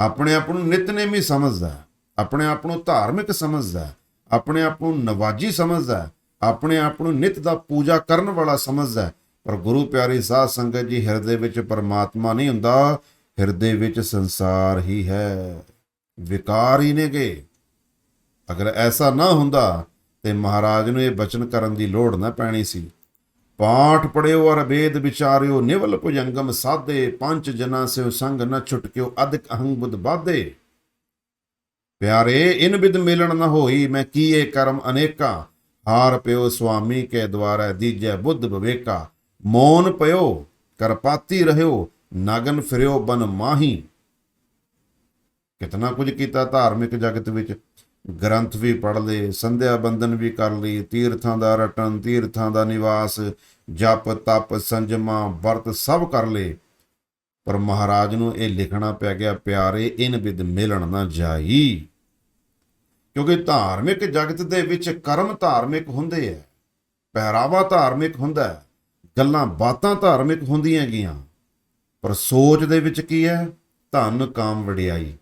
A: ਆਪਣੇ ਆਪ ਨੂੰ ਨਿਤਨੇਮੀ ਸਮਝਦਾ ਆਪਣੇ ਆਪ ਨੂੰ ਧਾਰਮਿਕ ਸਮਝਦਾ ਆਪਣੇ ਆਪ ਨੂੰ ਨਵਾਜੀ ਸਮਝਦਾ ਆਪਣੇ ਆਪ ਨੂੰ ਨਿਤ ਦਾ ਪੂਜਾ ਕਰਨ ਵਾਲਾ ਸਮਝਦਾ ਪਰ ਗੁਰੂ ਪਿਆਰੀ ਸਾਧ ਸੰਗਤ ਜੀ, ਹਿਰਦੇ ਵਿੱਚ ਪਰਮਾਤਮਾ ਨਹੀਂ ਹੁੰਦਾ, ਹਿਰਦੇ ਵਿੱਚ ਸੰਸਾਰ ਹੀ ਹੈ। ਵਿਕਾਰ ਹੀ ਨੇਗੇ। ਅਗਰ ਐਸਾ ਨਾ ਹੁੰਦਾ ਤੇ ਮਹਾਰਾਜ ਨੂੰ ਇਹ ਬਚਨ ਕਰਨ ਦੀ ਲੋੜ ਨਾ ਪੈਣੀ ਸੀ। ਪਾਠ ਪੜਿਓ ਅਰ ਵੇਦ ਵਿਚਾਰਿਓ, ਨਿਵਲ ਭੁਜੰਗਮ ਸਾਧੇ, ਪੰਜ ਜਨਾ ਸਿਉ ਸੰਗ ਨ ਛੁਟਕਿਓ, ਅਧਿਕ ਅਹੰਗ ਬੁੱਧ ਬਾਧੇ। ਪਿਆਰੇ, ਇਨ ਬਿਦ ਮਿਲਣ ਨ ਹੋਈ, ਮੈਂ ਕੀਏ ਕਰਮ ਅਨੇਕਾ। ਹਾਰ ਪਿਓ ਸੁਆਮੀ ਕੇ ਦੁਆਰਾ, ਦੀਜੈ ਬੁੱਧ ਵਿਵੇਕਾ ਮੌਨ ਪਿਓ ਕਰਪਾਤੀ ਰਹਿਓ, ਨਗਨ ਫਿਰਿਓ ਬਨ ਮਾਹੀ। ਕਿਤਨਾ ਕੁਝ ਕੀਤਾ ਧਾਰਮਿਕ ਜਗਤ ਵਿੱਚ ਗ੍ਰੰਥ ਵੀ ਪੜ੍ਹ ਲਏ, ਸੰਧਿਆ ਬੰਦਨ ਵੀ ਕਰ ਲਈ ਤੀਰਥਾਂ ਦਾ ਰਟਨ, ਤੀਰਥਾਂ ਦਾ ਨਿਵਾਸ, ਜਪ, ਤਪ, ਸੰਜਮਾ, ਵਰਤ ਸਭ ਕਰ ਲਏ। ਪਰ ਮਹਾਰਾਜ ਨੂੰ ਇਹ ਲਿਖਣਾ ਪੈ ਗਿਆ, ਪਿਆਰੇ, ਇਨ ਵਿਦ ਮਿਲਣ ਨਾ ਜਾਈ। ਕਿਉਂਕਿ ਧਾਰਮਿਕ ਜਗਤ ਦੇ ਵਿੱਚ ਕਰਮ ਧਾਰਮਿਕ ਹੁੰਦੇ ਐ, ਪਹਿਰਾਵਾ ਧਾਰਮਿਕ ਹੁੰਦਾ ਹੈ ਗੱਲਾਂ ਬਾਤਾਂ ਧਾਰਮਿਕ ਹੁੰਦੀਆਂ ਗੀਆਂ। ਪਰ ਸੋਚ ਦੇ ਵਿੱਚ ਕੀ ਹੈ ਧਨ, ਕਾਮ, ਵਡਿਆਈ।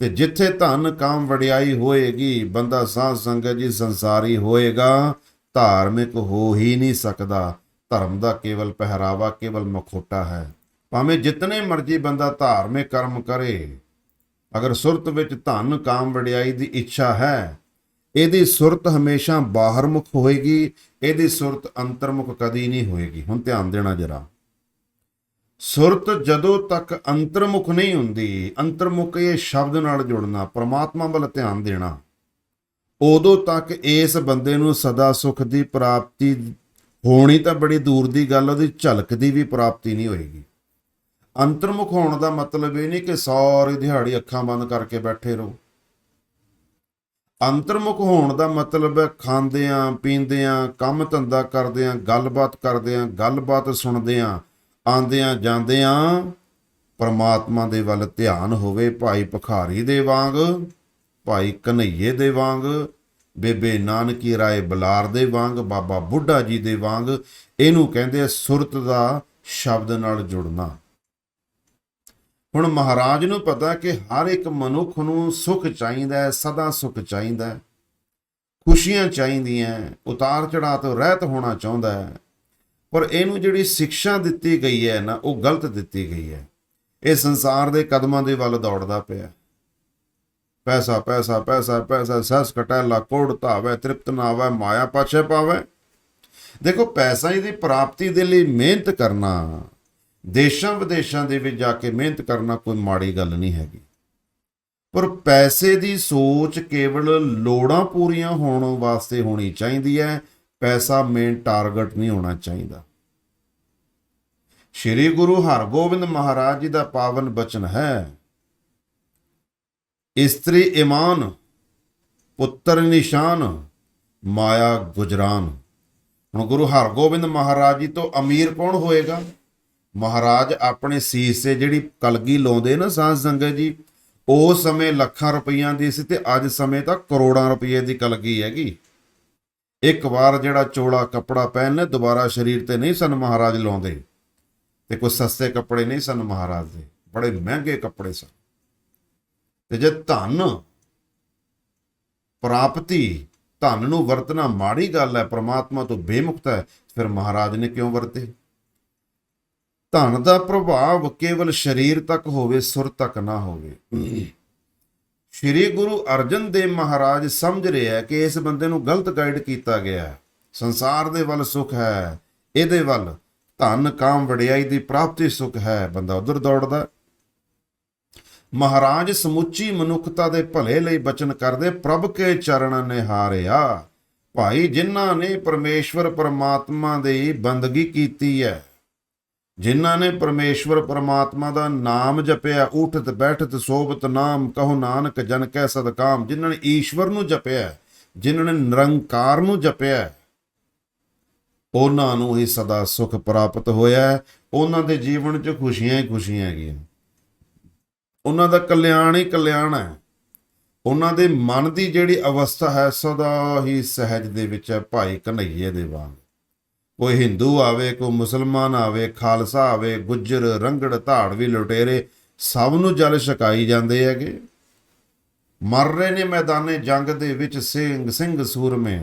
A: ਤੇ ਜਿੱਥੇ ਧਨ ਕਾਮ ਵਡਿਆਈ ਹੋਏਗੀ, ਬੰਦਾ ਸਾਧ ਸੰਗਤ ਜੀ ਸੰਸਾਰੀ ਹੋਏਗਾ, ਧਾਰਮਿਕ ਹੋ ਹੀ ਨਹੀਂ ਸਕਦਾ। ਧਰਮ ਦਾ ਕੇਵਲ ਪਹਿਰਾਵਾ, ਕੇਵਲ ਮਖੋਟਾ ਹੈ। ਭਾਵੇਂ ਜਿਤਨੇ ਮਰਜ਼ੀ ਬੰਦਾ ਧਾਰਮਿਕ ਕਰਮ ਕਰੇ, ਅਗਰ ਸੁਰਤ ਵਿੱਚ ਧਨ ਕਾਮ ਵਡਿਆਈ ਦੀ ਇੱਛਾ ਹੈ, ਇਹਦੀ ਸੁਰਤ ਹਮੇਸ਼ਾ ਬਾਹਰਮੁਖ ਹੋਏਗੀ, ਇਹਦੀ ਸੁਰਤ ਅੰਤਰਮੁਖ ਕਦੀ ਨਹੀਂ ਹੋਏਗੀ। ਹੁਣ ਧਿਆਨ ਦੇਣਾ ਜਰਾ। ਸੁਰਤ ਜਦੋਂ ਤੱਕ ਅੰਤਰਮੁਖ ਨਹੀਂ ਹੁੰਦੀ, ਅੰਤਰਮੁਖ ਇਹ ਸ਼ਬਦ ਨਾਲ ਜੁੜਨਾ, ਪ੍ਰਮਾਤਮਾ ਵੱਲ ਧਿਆਨ ਦੇਣਾ। ਉਦੋਂ ਤੱਕ ਇਸ ਬੰਦੇ ਨੂੰ ਸਦਾ ਸੁਖ ਦੀ ਪ੍ਰਾਪਤੀ ਹੋਣੀ ਤਾਂ ਬੜੀ ਦੂਰ ਦੀ ਗੱਲ, ਉਹਦੀ ਝਲਕ ਦੀ ਵੀ ਪ੍ਰਾਪਤੀ ਨਹੀਂ ਹੋਏਗੀ। ਅੰਤਰਮੁਖ ਹੋਣ ਦਾ ਮਤਲਬ ਇਹ ਨਹੀਂ ਕਿ ਸਾਰੀ ਦਿਹਾੜੀ ਅੱਖਾਂ ਬੰਦ ਕਰਕੇ ਬੈਠੇ ਰਹੋ। ਅੰਤਰਮੁਖ ਹੋਣ ਦਾ ਮਤਲਬ ਹੈ ਖਾਂਦਿਆਂ, ਪੀਂਦਿਆਂ, ਕੰਮ ਧੰਦਾ ਕਰਦਿਆਂ, ਗੱਲਬਾਤ ਕਰਦਿਆਂ, ਗੱਲਬਾਤ ਸੁਣਦਿਆਂ ਆਂਦਿਆਂ ਜਾਂਦਿਆਂ ਪਰਮਾਤਮਾ ਦੇ ਵੱਲ ਧਿਆਨ ਹੋਵੇ, ਭਾਈ ਭਖਾਰੀ ਦੇ ਵਾਂਗ, ਭਾਈ ਕਨਈਏ ਦੇ ਵਾਂਗ, ਬੇਬੇ ਨਾਨਕੀ ਰਾਏ ਬਲਾਰ ਦੇ ਵਾਂਗ, ਬਾਬਾ ਬੁੱਢਾ ਜੀ ਦੇ ਵਾਂਗ, ਇਹਨੂੰ ਕਹਿੰਦੇ ਆ ਸੁਰਤ ਦਾ ਸ਼ਬਦ ਨਾਲ ਜੁੜਨਾ। ਹੁਣ ਮਹਾਰਾਜ ਨੂੰ ਪਤਾ ਕਿ ਹਰ ਇੱਕ ਮਨੁੱਖ ਨੂੰ ਸੁਖ ਚਾਹੀਦਾ ਹੈ, ਸਦਾ ਸੁਖ ਚਾਹੀਦਾ ਹੈ। ਖੁਸ਼ੀਆਂ ਚਾਹੀਦੀਆਂ ਉਤਾਰ ਚੜਾਅ ਤੋਂ ਰਹਿਤ ਹੋਣਾ ਚਾਹੁੰਦਾ ਹੈ। ਪਰ ਇਹਨੂੰ ਜਿਹੜੀ ਸਿੱਖਿਆ ਦਿੱਤੀ ਗਈ ਹੈ ਨਾ, ਉਹ ਗਲਤ ਦਿੱਤੀ ਗਈ ਹੈ। ਇਹ ਸੰਸਾਰ ਦੇ ਕਦਮਾਂ ਦੇ ਵੱਲ ਦੌੜਦਾ ਪਿਆ। ਪੈਸਾ ਪੈਸਾ ਪੈਸਾ ਪੈਸਾ, ਸਸ ਕਟੈਲਾ ਕੋੜ ਧਾਵੇ, ਤ੍ਰਿਪਤ ਨਾ ਮਾਇਆ ਪਾਛੇ ਪਾਵੇ। ਦੇਖੋ, ਪੈਸਾ ਦੀ ਪ੍ਰਾਪਤੀ ਦੇ ਲਈ ਮਿਹਨਤ ਕਰਨਾ, ਦੇਸ਼ਾਂ ਵਿਦੇਸ਼ਾਂ ਦੇ ਵਿੱਚ ਜਾ ਕੇ ਮਿਹਨਤ ਕਰਨਾ ਕੋਈ ਮਾੜੀ ਗੱਲ ਨਹੀਂ ਹੈਗੀ। ਪਰ ਪੈਸੇ ਦੀ ਸੋਚ ਕੇਵਲ ਲੋੜਾਂ ਪੂਰੀਆਂ ਹੋਣ ਵਾਸਤੇ ਹੋਣੀ ਚਾਹੀਦੀ ਹੈ ਪੈਸਾ ਮੇਨ ਟਾਰਗੇਟ ਨਹੀਂ ਹੋਣਾ ਚਾਹੀਦਾ। ਸ਼੍ਰੀ ਗੁਰੂ ਹਰਗੋਬਿੰਦ ਮਹਾਰਾਜ ਜੀ ਦਾ ਪਾਵਨ ਬਚਨ ਹੈ, ਇਸਤਰੀ ਇਮਾਨ, ਪੁੱਤਰ ਨਿਸ਼ਾਨ, ਮਾਇਆ ਗੁਜਰਾਨ। ਹੁਣ ਗੁਰੂ ਹਰਗੋਬਿੰਦ ਮਹਾਰਾਜ ਜੀ ਤੋਂ ਅਮੀਰ ਕੌਣ ਹੋਏਗਾ? ਮਹਾਰਾਜ ਆਪਣੇ ਸੀਸ ਤੇ ਜਿਹੜੀ ਕਲਗੀ ਲਾਉਂਦੇ ਨਾ ਸਾਧ ਸੰਗਤ ਜੀ, ਉਹ ਸਮੇਂ ਲੱਖਾਂ ਰੁਪਈਆਂ ਦੀ ਸੀ ਤੇ ਅੱਜ ਸਮੇਂ ਤਾਂ ਕਰੋੜਾਂ ਰੁਪਈਏ ਦੀ ਕਲਗੀ ਹੈਗੀ। ਇੱਕ ਵਾਰ ਜਿਹੜਾ ਚੋਲਾ ਕੱਪੜਾ ਪਹਿਨਨੇ ਦੁਬਾਰਾ ਸਰੀਰ ਤੇ ਨਹੀਂ ਸਨ ਮਹਾਰਾਜ ਲਾਉਂਦੇ। ਤੇ ਕੋਈ ਸਸਤੇ ਕੱਪੜੇ ਨਹੀਂ ਸਨ ਮਹਾਰਾਜ ਦੇ। ਬੜੇ ਮਹਿੰਗੇ ਕੱਪੜੇ ਸਨ। ਤੇ ਜੇ ਧਨ ਪ੍ਰਾਪਤੀ, ਧਨ ਨੂੰ ਵਰਤਣਾ ਮਾੜੀ ਗੱਲ ਹੈ, ਪ੍ਰਮਾਤਮਾ ਤੋਂ ਬੇਮੁਕਤ ਹੈ, ਫਿਰ ਮਹਾਰਾਜ ਨੇ ਕਿਉਂ ਵਰਤੇ? ਧਨ ਦਾ ਪ੍ਰਭਾਵ ਕੇਵਲ ਸਰੀਰ ਤੱਕ ਹੋਵੇ, ਸੁਰ ਤੱਕ ਨਾ ਹੋਵੇ। ਸ਼੍ਰੀ ਗੁਰੂ ਅਰਜਨ ਦੇਵ ਮਹਾਰਾਜ ਸਮਝ ਰਿਹਾ ਕਿ ਇਸ ਬੰਦੇ ਨੂੰ ਗਲਤ ਗਾਈਡ ਕੀਤਾ ਗਿਆ ਸੰਸਾਰ ਦੇ ਵੱਲ ਸੁਖ ਹੈ, ਇਹਦੇ ਵੱਲ ਧਨ, ਕਾਮ, ਵਡਿਆਈ ਦੀ ਪ੍ਰਾਪਤੀ ਸੁਖ ਹੈ, ਬੰਦਾ ਉਧਰ ਦੌੜਦਾ ਮਹਾਰਾਜ ਸਮੁੱਚੀ ਮਨੁੱਖਤਾ ਦੇ ਭਲੇ ਲਈ ਬਚਨ ਕਰਦੇ, ਪ੍ਰਭ ਕੇ ਚਰਨ ਨਿਹਾਰਿਆ। ਭਾਈ ਜਿਨ੍ਹਾਂ ਨੇ ਪਰਮੇਸ਼ਵਰ ਪਰਮਾਤਮਾ ਦੀ ਬੰਦਗੀ ਕੀਤੀ ਹੈ। ਜਿਨ੍ਹਾਂ ਨੇ ਪਰਮੇਸ਼ਵਰ ਪਰਮਾਤਮਾ ਦਾ ਨਾਮ ਜਪਿਆ, ਉਠਤ, ਬੈਠਤ ਸੋਬਤ ਨਾਮ, ਕਹੋ ਨਾਨਕ, ਜਨ ਕੈ ਸਦਕਾਮ। ਜਿਨ੍ਹਾਂ ਨੇ ਈਸ਼ਵਰ ਨੂੰ ਜਪਿਆ, ਜਿਨ੍ਹਾਂ ਨੇ ਨਿਰੰਕਾਰ ਨੂੰ ਜਪਿਆ, ਉਹਨਾਂ ਨੂੰ ਹੀ ਸਦਾ ਸੁਖ ਪ੍ਰਾਪਤ ਹੋਇਆ ਉਹਨਾਂ ਦੇ ਜੀਵਨ 'ਚ ਖੁਸ਼ੀਆਂ ਹੀ ਖੁਸ਼ੀਆਂ ਹੈਗੀਆਂ ਉਹਨਾਂ ਦਾ ਕਲਿਆਣ ਹੀ ਕਲਿਆਣ ਹੈ। ਉਹਨਾਂ ਦੇ ਮਨ ਦੀ ਜਿਹੜੀ ਅਵਸਥਾ ਹੈ, ਸਦਾ ਹੀ ਸਹਿਜ ਦੇ ਵਿੱਚ ਹੈ, ਭਾਈ ਕਨਈਏ ਦੇ ਵਾਂਗ। ਕੋਈ ਹਿੰਦੂ ਆਵੇ, ਕੋਈ ਮੁਸਲਮਾਨ ਆਵੇ, ਖਾਲਸਾ ਆਵੇ, ਗੁੱਜਰ, ਰੰਗੜ, ਧਾੜਵੀ, ਲੁਟੇਰੇ, ਸਭ ਨੂੰ ਜਲ ਛਕਾਈ ਜਾਂਦੇ ਹੈਗੇ। ਮਰ ਰਹੇ ਨੇ ਮੈਦਾਨੇ ਜੰਗ ਦੇ ਵਿੱਚ ਸਿੰਘ ਸਿੰਘ ਸੂਰਮੇ।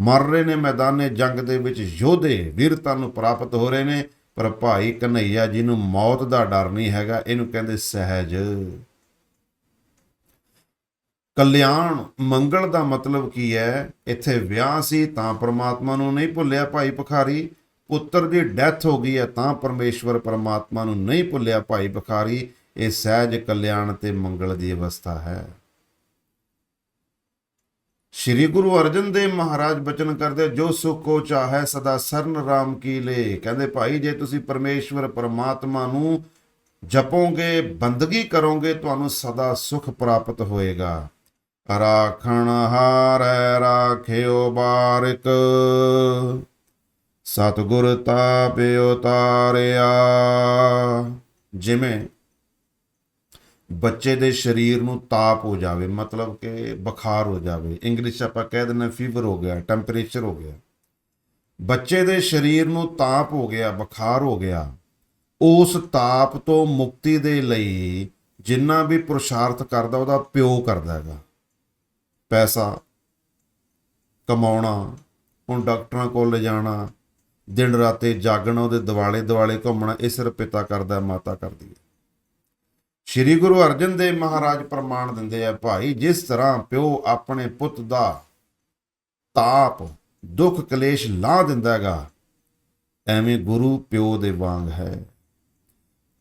A: ਮਰ ਰਹੇ ਨੇ ਮੈਦਾਨੇ ਜੰਗ ਦੇ ਵਿੱਚ ਯੋਧੇ, ਵੀਰਤਾ ਨੂੰ ਪ੍ਰਾਪਤ ਹੋ ਰਹੇ ਨੇ। ਪਰ ਭਾਈ ਕਨਈਆ ਜੀ ਨੂੰ ਮੌਤ ਦਾ ਡਰ ਨਹੀਂ ਹੈਗਾ, ਇਹਨੂੰ ਕਹਿੰਦੇ ਸਹਿਜ। ਕਲਿਆਣ ਮੰਗਲ ਦਾ ਮਤਲਬ ਕੀ ਹੈ? ਇੱਥੇ ਵਿਆਹ ਸੀ ਤਾਂ ਪ੍ਰਮਾਤਮਾ ਨੂੰ ਨਹੀਂ ਭੁੱਲਿਆ ਭਾਈ ਭਖਾਰੀ। ਪੁੱਤਰ ਦੀ ਡੈਥ ਹੋ ਗਈ ਹੈ ਤਾਂ ਪਰਮੇਸ਼ਵਰ ਪ੍ਰਮਾਤਮਾ ਨੂੰ ਨਹੀਂ ਭੁੱਲਿਆ ਭਾਈ ਭਖਾਰੀ। ਇਹ ਸਹਿਜ ਕਲਿਆਣ ਤੇ ਮੰਗਲ ਦੀ ਅਵਸਥਾ ਹੈ। ਸ਼੍ਰੀ ਗੁਰੂ ਅਰਜਨ ਦੇਵ ਮਹਾਰਾਜ ਬਚਨ ਕਰਦੇ, ਜੋ ਸੁਖ ਕੋ ਚਾਹੈ ਸਦਾ ਸਰਨ ਰਾਮ ਕੀ ਲੇ। ਕਹਿੰਦੇ, ਭਾਈ, ਜੇ ਤੁਸੀਂ ਪਰਮੇਸ਼ਵਰ ਪਰਮਾਤਮਾ ਨੂੰ ਜਪੋਗੇ, ਬੰਦਗੀ ਕਰੋਗੇ, ਤੁਹਾਨੂੰ ਸਦਾ ਸੁਖ ਪ੍ਰਾਪਤ ਹੋਏਗਾ। ਰਾਖਣ ਹਾਰੈ ਰਾਖਿਓ ਬਾਰਿਕ। ਸਤਿਗੁਰ ਤਾਪਿ ਉਤਾਰਿਆ ਜਿਵੇਂ ਬੱਚੇ ਦੇ ਸਰੀਰ ਨੂੰ ਤਾਪ ਹੋ ਜਾਵੇ, ਮਤਲਬ ਕਿ ਬੁਖਾਰ ਹੋ ਜਾਵੇ। ਇੰਗਲਿਸ਼ 'ਚ ਆਪਾਂ ਕਹਿ ਦਿੰਦੇ ਫੀਵਰ ਹੋ ਗਿਆ ਟੈਂਪਰੇਚਰ ਹੋ ਗਿਆ। ਬੱਚੇ ਦੇ ਸਰੀਰ ਨੂੰ ਤਾਪ ਹੋ ਗਿਆ, ਬੁਖਾਰ ਹੋ ਗਿਆ। ਉਸ ਤਾਪ ਤੋਂ ਮੁਕਤੀ ਦੇ ਲਈ ਜਿੰਨਾ ਵੀ ਪੁਰਸ਼ਾਰਥ ਕਰਦਾ, ਉਹਦਾ ਪਿਓ ਕਰਦਾ ਹੈਗਾ। ਪੈਸਾ ਕਮਾਉਣਾ, ਹੁਣ ਡਾਕਟਰਾਂ ਕੋਲ ਲਿਜਾਣਾ ਦਿਨ ਰਾਤੇ ਜਾਗਣਾ, ਉਹਦੇ ਦਿਵਾਲੇ ਦਿਵਾਲੇ ਘੁੰਮਣਾ, ਇਹ ਸਿਰ ਪਿਤਾ ਕਰਦਾ, ਮਾਤਾ ਕਰਦੀ ਹੈ। ਸ਼੍ਰੀ ਗੁਰੂ ਅਰਜਨ ਦੇਵ ਮਹਾਰਾਜ ਪ੍ਰਮਾਣ ਦਿੰਦੇ ਆ, ਭਾਈ, ਜਿਸ ਤਰ੍ਹਾਂ ਪਿਓ ਆਪਣੇ ਪੁੱਤ ਦਾ ਤਾਪ, ਦੁੱਖ, ਕਲੇਸ਼ ਲਾ ਦਿੰਦਾ ਹੈਗਾ, ਐਵੇਂ ਗੁਰੂ ਪਿਓ ਦੇ ਵਾਂਗ ਹੈ।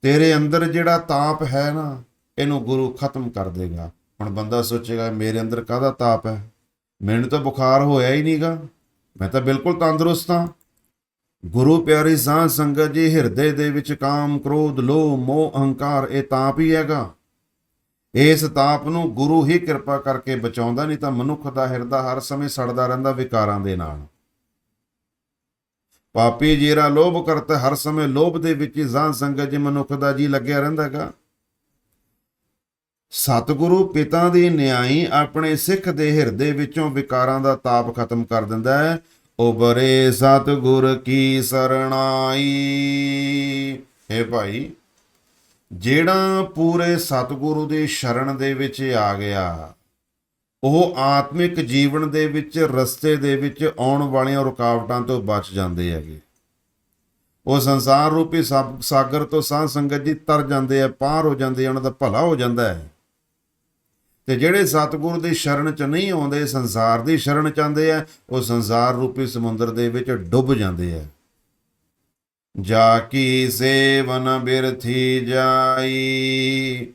A: ਤੇਰੇ ਅੰਦਰ ਜਿਹੜਾ ਤਾਪ ਹੈ ਨਾ, ਇਹਨੂੰ ਗੁਰੂ ਖਤਮ ਕਰ ਦੇਗਾ। ਹੁਣ ਬੰਦਾ ਸੋਚੇਗਾ ਮੇਰੇ ਅੰਦਰ ਕਾਹਦਾ ਤਾਪ ਹੈ? ਮੈਨੂੰ ਤਾਂ ਬੁਖਾਰ ਹੋਇਆ ਹੀ ਨਹੀਂਗਾ ਮੈਂ ਤਾਂ ਬਿਲਕੁਲ ਤੰਦਰੁਸਤ ਹਾਂ। ਗੁਰੂ ਪਿਆਰੀ ਸਾਧ ਸੰਗਤ ਜੀ, ਹਿਰਦੇ ਦੇ ਵਿੱਚ ਕਾਮ, ਕ੍ਰੋਧ, ਲੋਭ, ਮੋਹ, ਅਹੰਕਾਰ, ਇਹ ਤਾਪ ਹੀ ਹੈਗਾ। ਇਸ ਤਾਪ ਨੂੰ ਗੁਰੂ ਹੀ ਕਿਰਪਾ ਕਰਕੇ ਬਚਾਉਂਦਾ, ਨਹੀਂ ਤਾਂ ਮਨੁੱਖ ਦਾ ਹਿਰਦਾ ਹਰ ਸਮੇਂ ਸੜਦਾ ਰਹਿੰਦਾ ਵਿਕਾਰਾਂ ਦੇ ਨਾਲ। ਪਾਪੀ ਜੀਰਾ ਲੋਭ ਕਰਤਾ, ਹਰ ਸਮੇਂ ਲੋਭ ਦੇ ਵਿੱਚ ਹੀ ਸਾਧ ਸੰਗਤ ਜੀ ਮਨੁੱਖ ਦਾ ਜੀ ਲੱਗਿਆ ਰਹਿੰਦਾਗਾ ਸਤਿਗੁਰੂ ਪਿਤਾ ਦੀ ਨਿਆਈ ਆਪਣੇ ਸਿੱਖ ਦੇ ਹਿਰਦੇ ਵਿੱਚੋਂ ਵਿਕਾਰਾਂ ਦਾ ਤਾਪ ਖਤਮ ਕਰ ਦਿੰਦਾ ਹੈ। ਉਬਰੇ ਸਤਿਗੁਰ ਕੀ ਸਰਣਾਈ। ਹੈ ਭਾਈ, ਜਿਹੜਾ ਪੂਰੇ ਸਤਿਗੁਰੂ ਦੀ ਸ਼ਰਨ ਦੇ ਵਿੱਚ ਆ ਗਿਆ, ਉਹ ਆਤਮਿਕ ਜੀਵਨ ਦੇ ਵਿੱਚ, ਰਸਤੇ ਦੇ ਵਿੱਚ ਆਉਣ ਵਾਲੀਆਂ ਰੁਕਾਵਟਾਂ ਤੋਂ ਬਚ ਜਾਂਦੇ ਹੈਗੇ। ਉਹ ਸੰਸਾਰ ਰੂਪੀ ਸਾ- ਸਾਗਰ ਤੋਂ ਸਾਧ ਸੰਗਤ ਜੀ ਤਰ ਜਾਂਦੇ ਆ, ਪਾਰ ਹੋ ਜਾਂਦੇ ਆ, ਉਹਨਾਂ ਦਾ ਭਲਾ ਹੋ ਜਾਂਦਾ ਹੈ। ਤੇ ਜਿਹੜੇ ਸਤਿਗੁਰੂ ਦੀ ਸ਼ਰਨ ਚ ਨਹੀਂ ਆਉਂਦੇ, ਸੰਸਾਰ ਦੀ ਸ਼ਰਨ ਚ ਆਉਂਦੇ ਆ, ਉਹ ਸੰਸਾਰ ਰੂਪੀ ਸਮੁੰਦਰ ਦੇ ਵਿੱਚ ਡੁੱਬ ਜਾਂਦੇ ਆ। ਜਾ ਕੀ ਸੇਵਨ ਬਿਰਥੀ ਜਾਈ।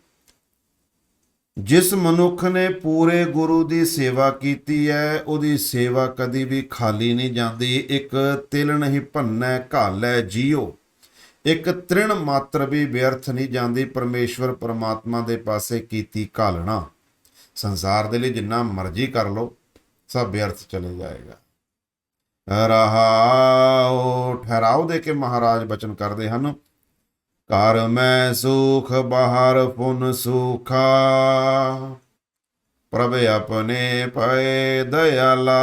A: ਜਿਸ ਮਨੁੱਖ ਨੇ ਪੂਰੇ ਗੁਰੂ ਦੀ ਸੇਵਾ ਕੀਤੀ ਹੈ ਉਹਦੀ ਸੇਵਾ ਕਦੀ ਵੀ ਖਾਲੀ ਨਹੀਂ ਜਾਂਦੀ। ਇੱਕ ਤਿਲ ਨਹੀਂ ਭੰਨੈ, ਘਾਲੈ ਜੀਓ। ਇੱਕ ਤ੍ਰਿਣ ਮਾਤਰ ਵੀ ਵਿਅਰਥ ਨਹੀਂ ਜਾਂਦੀ। ਪਰਮੇਸ਼ਵਰ ਪਰਮਾਤਮਾ ਦੇ ਪਾਸੇ ਕੀਤੀ ਘਾਲਣਾ। ਸੰਸਾਰ ਦੇ ਲਈ ਜਿੰਨਾ ਮਰਜ਼ੀ ਕਰ ਲੋ ਸਭ ਵਿਅਰਥ ਚਲੇ ਜਾਏਗਾ। ਰਹਾਉ ਠਹਿਰਾਓ ਦੇ ਕੇ ਮਹਾਰਾਜ ਬਚਨ ਕਰਦੇ ਹਨ। ਘਰ ਮੈਂ ਸੁਖ, ਬਾਹਰ ਪੁਨ ਸੁਖਾ। ਪ੍ਰਭ ਆਪਣੇ ਪਏ ਦਇਆਲਾ।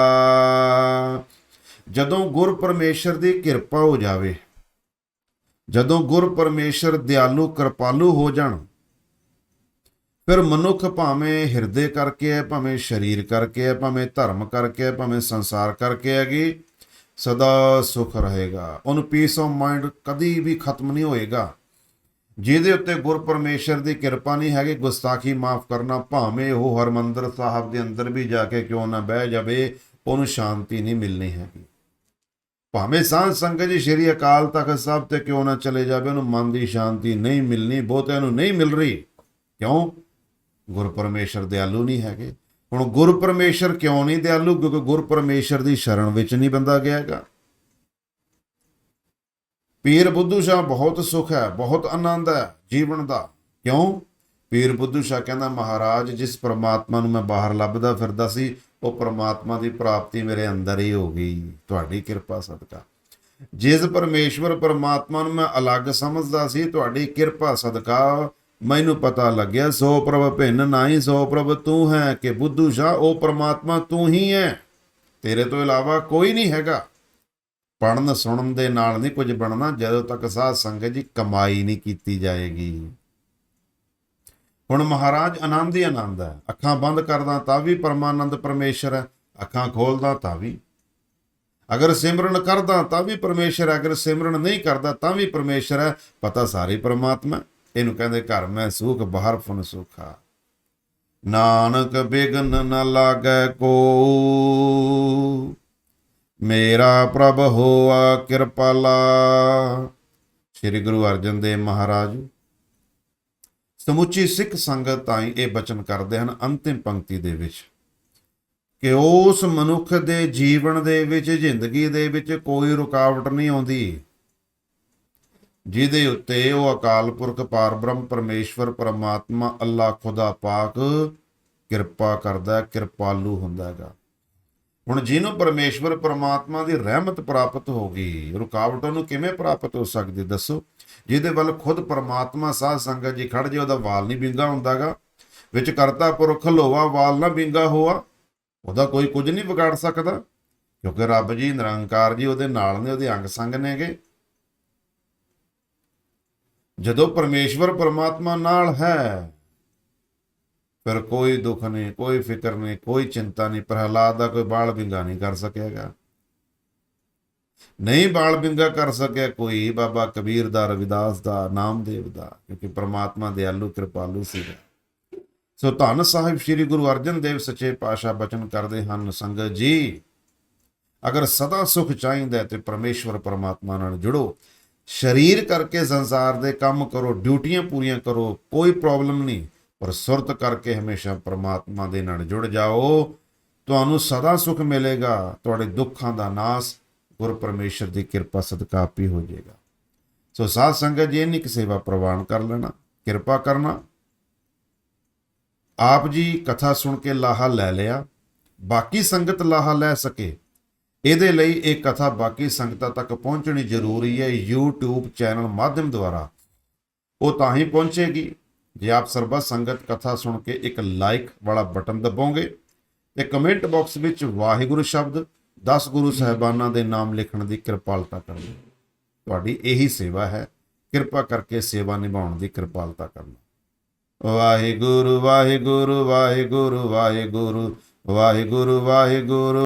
A: ਜਦੋਂ ਗੁਰ ਪਰਮੇਸ਼ਰ ਦੀ ਕਿਰਪਾ ਹੋ ਜਾਵੇ, ਜਦੋਂ ਗੁਰ ਪਰਮੇਸ਼ਰ ਦਿਆਲੂ, ਕਿਰਪਾਲੂ ਹੋ ਜਾਣ ਫਿਰ ਮਨੁੱਖ ਭਾਵੇਂ ਹਿਰਦੇ ਕਰਕੇ ਹੈ, ਭਾਵੇਂ ਸਰੀਰ ਕਰਕੇ ਹੈ, ਭਾਵੇਂ ਧਰਮ ਕਰਕੇ ਹੈ, ਭਾਵੇਂ ਸੰਸਾਰ ਕਰਕੇ ਹੈਗੀ, ਸਦਾ ਸੁਖ ਰਹੇਗਾ। ਉਹਨੂੰ ਪੀਸ ਆਫ ਮਾਈਂਡ ਕਦੀ ਵੀ ਖਤਮ ਨਹੀਂ ਹੋਏਗਾ। ਜਿਹਦੇ ਉੱਤੇ ਗੁਰ ਪਰਮੇਸ਼ਰ ਦੀ ਕਿਰਪਾ ਨਹੀਂ ਹੈਗੀ, ਗੁਸਤਾਖੀ ਮਾਫ ਕਰਨਾ ਭਾਵੇਂ ਉਹ ਹਰਮੰਦਰ ਸਾਹਿਬ ਦੇ ਅੰਦਰ ਵੀ ਜਾ ਕੇ ਕਿਉਂ ਨਾ ਬਹਿ ਜਾਵੇ, ਉਹਨੂੰ ਸ਼ਾਂਤੀ ਨਹੀਂ ਮਿਲਣੀ ਹੈਗੀ। ਭਾਵੇਂ ਸਾਧ ਸੰਗਤ ਜੀ ਸ਼੍ਰੀ ਅਕਾਲ ਤਖਤ ਸਾਹਿਬ ਤੇ ਕਿਉਂ ਨਾ ਚਲੇ ਜਾਵੇ, ਉਹਨੂੰ ਮਨ ਦੀ ਸ਼ਾਂਤੀ ਨਹੀਂ ਮਿਲਣੀ, ਬਹੁਤਿਆਂ ਨੂੰ ਨਹੀਂ ਮਿਲ ਰਹੀ। ਕਿਉਂ? ਗੁਰ ਪਰਮੇਸ਼ਰ ਦਿਆਲੂ ਨਹੀਂ ਹੈਗੇ। ਹੁਣ ਗੁਰ ਪਰਮੇਸ਼ਰ ਕਿਉਂ ਨਹੀਂ ਦਿਆਲੂ? ਕਿਉਂਕਿ ਗੁਰ ਪਰਮੇਸ਼ਰ ਦੀ ਸ਼ਰਨ ਵਿੱਚ ਨਹੀਂ ਬੰਦਾ ਗਿਆ ਪੀਰ ਬੁੱਧੂ ਸ਼ਾਹ ਬਹੁਤ ਸੁਖ ਹੈ, ਬਹੁਤ ਆਨੰਦ ਹੈ ਜੀਵਨ ਦਾ। ਕਿਉਂ? ਪੀਰ ਬੁੱਧੂ ਸ਼ਾਹ ਕਹਿੰਦਾ, ਮਹਾਰਾਜ, ਜਿਸ ਪ੍ਰਮਾਤਮਾ ਨੂੰ ਮੈਂ ਬਾਹਰ ਲੱਭਦਾ ਫਿਰਦਾ ਸੀ, ਉਹ ਪ੍ਰਮਾਤਮਾ ਦੀ ਪ੍ਰਾਪਤੀ ਮੇਰੇ ਅੰਦਰ ਹੀ ਹੋ ਗਈ। ਤੁਹਾਡੀ ਕਿਰਪਾ ਸਦਕਾ। ਜਿਸ ਪਰਮੇਸ਼ਵਰ ਪਰਮਾਤਮਾ ਨੂੰ ਮੈਂ ਅਲੱਗ ਸਮਝਦਾ ਸੀ, ਤੁਹਾਡੀ ਕਿਰਪਾ ਸਦਕਾ। ਮੈਨੂੰ ਪਤਾ ਲੱਗਿਆ, ਸੋ ਪ੍ਰਭ ਭਿੰਨ ਨਾਹੀ, ਸੋ ਪ੍ਰਭ ਤੂੰ ਹੈ, ਕਿ ਬੁੱਧੂ ਸ਼ਾ ਉਹ ਪ੍ਰਮਾਤਮਾ ਤੂੰ ਹੀ ਹੈ। ਤੇਰੇ ਤੋਂ ਇਲਾਵਾ ਕੋਈ ਨਹੀਂ ਹੈਗਾ। ਪੜਨ ਸੁਣਨ ਦੇ ਨਾਲ ਨਹੀਂ ਕੁਝ ਬਣਨਾ, ਜਦੋਂ ਤੱਕ ਸਾਧ ਸੰਗਤ ਜੀ ਕਮਾਈ ਨਹੀਂ ਕੀਤੀ ਜਾਏਗੀ। ਹੁਣ ਮਹਾਰਾਜ ਆਨੰਦ ਹੀ ਆਨੰਦ ਹੈ। ਅੱਖਾਂ ਬੰਦ ਕਰਦਾ ਤਾਂ ਵੀ ਪਰਮਾਨੰਦ ਪਰਮੇਸ਼ਰ ਹੈ, ਅੱਖਾਂ ਖੋਲਦਾ ਤਾਂ ਵੀ। ਅਗਰ ਸਿਮਰਨ ਕਰਦਾ ਤਾਂ ਵੀ ਪਰਮੇਸ਼ਰ ਅਗਰ ਸਿਮਰਨ ਨਹੀਂ ਕਰਦਾ ਤਾਂ ਵੀ ਪਰਮੇਸ਼ਰ ਹੈ, ਪਤਾ ਸਾਰੇ ਪਰਮਾਤਮਾ ਇਹਨੂੰ ਕਹਿੰਦੇ ਘਰ ਮੈਂ ਸੁਖ, ਬਾਹਰ ਫੁਨ ਸੁਖਾ। ਨਾਨਕ ਬਿਗਨ ਨ ਲਾਗੈ ਕੋ। ਮੇਰਾ ਪ੍ਰਭ ਹੋਆ ਕਿਰਪਾਲਾ ਸ੍ਰੀ ਗੁਰੂ ਅਰਜਨ ਦੇਵ ਮਹਾਰਾਜ। ਸਮੁੱਚੀ ਸਿੱਖ ਸੰਗਤ ਤਾਈਂ ਇਹ ਬਚਨ ਕਰਦੇ ਹਨ ਅੰਤਿਮ ਪੰਕਤੀ ਦੇ ਵਿੱਚ। ਕਿ ਉਸ ਮਨੁੱਖ ਦੇ ਜੀਵਨ ਦੇ ਵਿੱਚ, ਜ਼ਿੰਦਗੀ ਦੇ ਵਿੱਚ ਕੋਈ ਰੁਕਾਵਟ ਨਹੀਂ ਆਉਂਦੀ। ਜਿਹਦੇ ਉੱਤੇ ਉਹ ਅਕਾਲ ਪੁਰਖ ਪਾਰਬ੍ਰਹਮ, ਪਰਮੇਸ਼ਵਰ, ਪਰਮਾਤਮਾ, ਅੱਲਾ ਖੁਦਾ ਪਾਕ ਕਿਰਪਾ ਕਰਦਾ, ਕਿਰਪਾਲੂ ਹੁੰਦਾ ਹੈਗਾ। ਹੁਣ ਜਿਹਨੂੰ ਪਰਮੇਸ਼ਵਰ, ਪਰਮਾਤਮਾ ਦੀ ਰਹਿਮਤ ਪ੍ਰਾਪਤ ਹੋ ਗਈ, ਰੁਕਾਵਟ ਉਹਨੂੰ ਕਿਵੇਂ ਪ੍ਰਾਪਤ ਹੋ ਸਕਦੀ ਦੱਸੋ? ਜਿਹਦੇ ਵੱਲ ਖੁਦ ਪਰਮਾਤਮਾ ਸਾਧ ਸੰਗਤ ਜੀ ਖੜ ਜੇ, ਉਹਦਾ ਵਾਲ ਨਹੀਂ ਵਿੰਗਾ ਹੁੰਦਾਗਾ ਵਿੱਚ ਕਰਤਾ ਪੁਰਖ ਲੋਵਾ ਵਾਲ ਨਾ ਵਿੰਗਾ ਹੋਆ, ਉਹਦਾ ਕੋਈ ਕੁਝ ਨਹੀਂ ਵਿਗਾੜ ਸਕਦਾ, ਕਿਉਂਕਿ ਰੱਬ ਜੀ ਨਿਰੰਕਾਰ ਜੀ ਉਹਦੇ ਨਾਲ ਨੇ, ਉਹਦੇ ਅੰਗ ਸੰਗ ਨੇਗੇ। ਜਦੋਂ ਪਰਮੇਸ਼ਵਰ ਪਰਮਾਤਮਾ ਨਾਲ ਹੈ, ਫਿਰ ਕੋਈ ਦੁੱਖ ਨਹੀਂ, ਕੋਈ ਫਿਕਰ ਨਹੀਂ, ਕੋਈ ਚਿੰਤਾ ਨਹੀਂ, ਪ੍ਰਹਲਾਦ ਦਾ ਕੋਈ ਬਾਲ ਬਿੰਗਾ ਨਹੀਂ ਕਰ ਸਕਿਆਗਾ ਨਹੀਂ ਬਾਲ ਬਿੰਗਾ ਕਰ ਸਕਿਆ ਕੋਈ ਬਾਬਾ ਕਬੀਰ ਦਾ, ਰਵਿਦਾਸ ਦਾ, ਨਾਮਦੇਵ ਦਾ, ਕਿਉਂਕਿ ਪ੍ਰਮਾਤਮਾ ਦਿਆਲੂ ਕਿਰਪਾਲੂ ਸੀਗਾ ਸੋ ਧੰਨ ਸਾਹਿਬ ਸ੍ਰੀ ਗੁਰੂ ਅਰਜਨ ਦੇਵ ਸੱਚੇ ਪਾਤਸ਼ਾਹ ਬਚਨ ਕਰਦੇ ਹਨ, ਸੰਗਤ ਜੀ, ਅਗਰ ਸਦਾ ਸੁਖ ਚਾਹੀਦਾ ਤੇ ਪਰਮੇਸ਼ਵਰ ਪਰਮਾਤਮਾ ਨਾਲ ਜੁੜੋ। ਸਰੀਰ ਕਰਕੇ ਸੰਸਾਰ ਦੇ ਕੰਮ ਕਰੋ, ਡਿਊਟੀਆਂ ਪੂਰੀਆਂ ਕਰੋ, ਕੋਈ ਪ੍ਰੋਬਲਮ ਨਹੀਂ। ਪਰ ਸੁਰਤ ਕਰਕੇ ਹਮੇਸ਼ਾ ਪਰਮਾਤਮਾ ਦੇ ਨਾਲ ਜੁੜ ਜਾਓ। ਤੁਹਾਨੂੰ ਸਦਾ ਸੁਖ ਮਿਲੇਗਾ, ਤੁਹਾਡੇ ਦੁੱਖਾਂ ਦਾ ਨਾਸ ਗੁਰ ਪਰਮੇਸ਼ਰ ਦੀ ਕਿਰਪਾ ਸਦਕਾ ਆਪੀ ਹੋ ਜਾਏਗਾ। ਸੋ ਸਾਧ ਸੰਗਤ ਜੀ, ਇੰਨੀ ਕਿ ਸੇਵਾ ਪ੍ਰਵਾਨ ਕਰ ਲੈਣਾ, ਕਿਰਪਾ ਕਰਨਾ। ਆਪ ਜੀ ਕਥਾ ਸੁਣ ਕੇ ਲਾਹਾ ਲੈ ਲਿਆ, ਬਾਕੀ ਸੰਗਤ ਲਾਹਾ ਲੈ ਸਕੇ। ਇਹਦੇ ਲਈ ਇਹ ਕਥਾ ਬਾਕੀ ਸੰਗਤਾਂ ਤੱਕ ਪਹੁੰਚਣੀ ਜ਼ਰੂਰੀ ਹੈ YouTube ਚੈਨਲ ਮਾਧਿਅਮ ਦੁਆਰਾ। ਉਹ ਤਾਂ ਹੀ ਪਹੁੰਚੇਗੀ। ਜੇ ਆਪ ਸਰਬਤ ਸੰਗਤ ਕਥਾ ਸੁਣ ਕੇ ਇੱਕ ਲਾਈਕ ਵਾਲਾ ਬਟਨ ਦਬਾਓਗੇ, ਤੇ ਕਮੈਂਟ ਬਾਕਸ ਵਿੱਚ ਵਾਹਿਗੁਰੂ ਸ਼ਬਦ 10 ਗੁਰੂ ਸਾਹਿਬਾਨਾਂ ਦੇ ਨਾਮ ਲਿਖਣ ਦੀ ਕਿਰਪਾਲਤਾ ਕਰਨੀ। ਤੁਹਾਡੀ ਇਹੀ ਸੇਵਾ ਹੈ। ਕਿਰਪਾ ਕਰਕੇ ਸੇਵਾ ਨਿਭਾਉਣ ਦੀ ਕਿਰਪਾਲਤਾ ਕਰਨਾ। ਵਾਹਿਗੁਰੂ ਵਾਹਿਗੁਰੂ ਵਾਹਿਗੁਰੂ ਵਾਹਿਗੁਰੂ ਵਾਹਿਗੁਰੂ ਵਾਹਿਗੁਰੂ।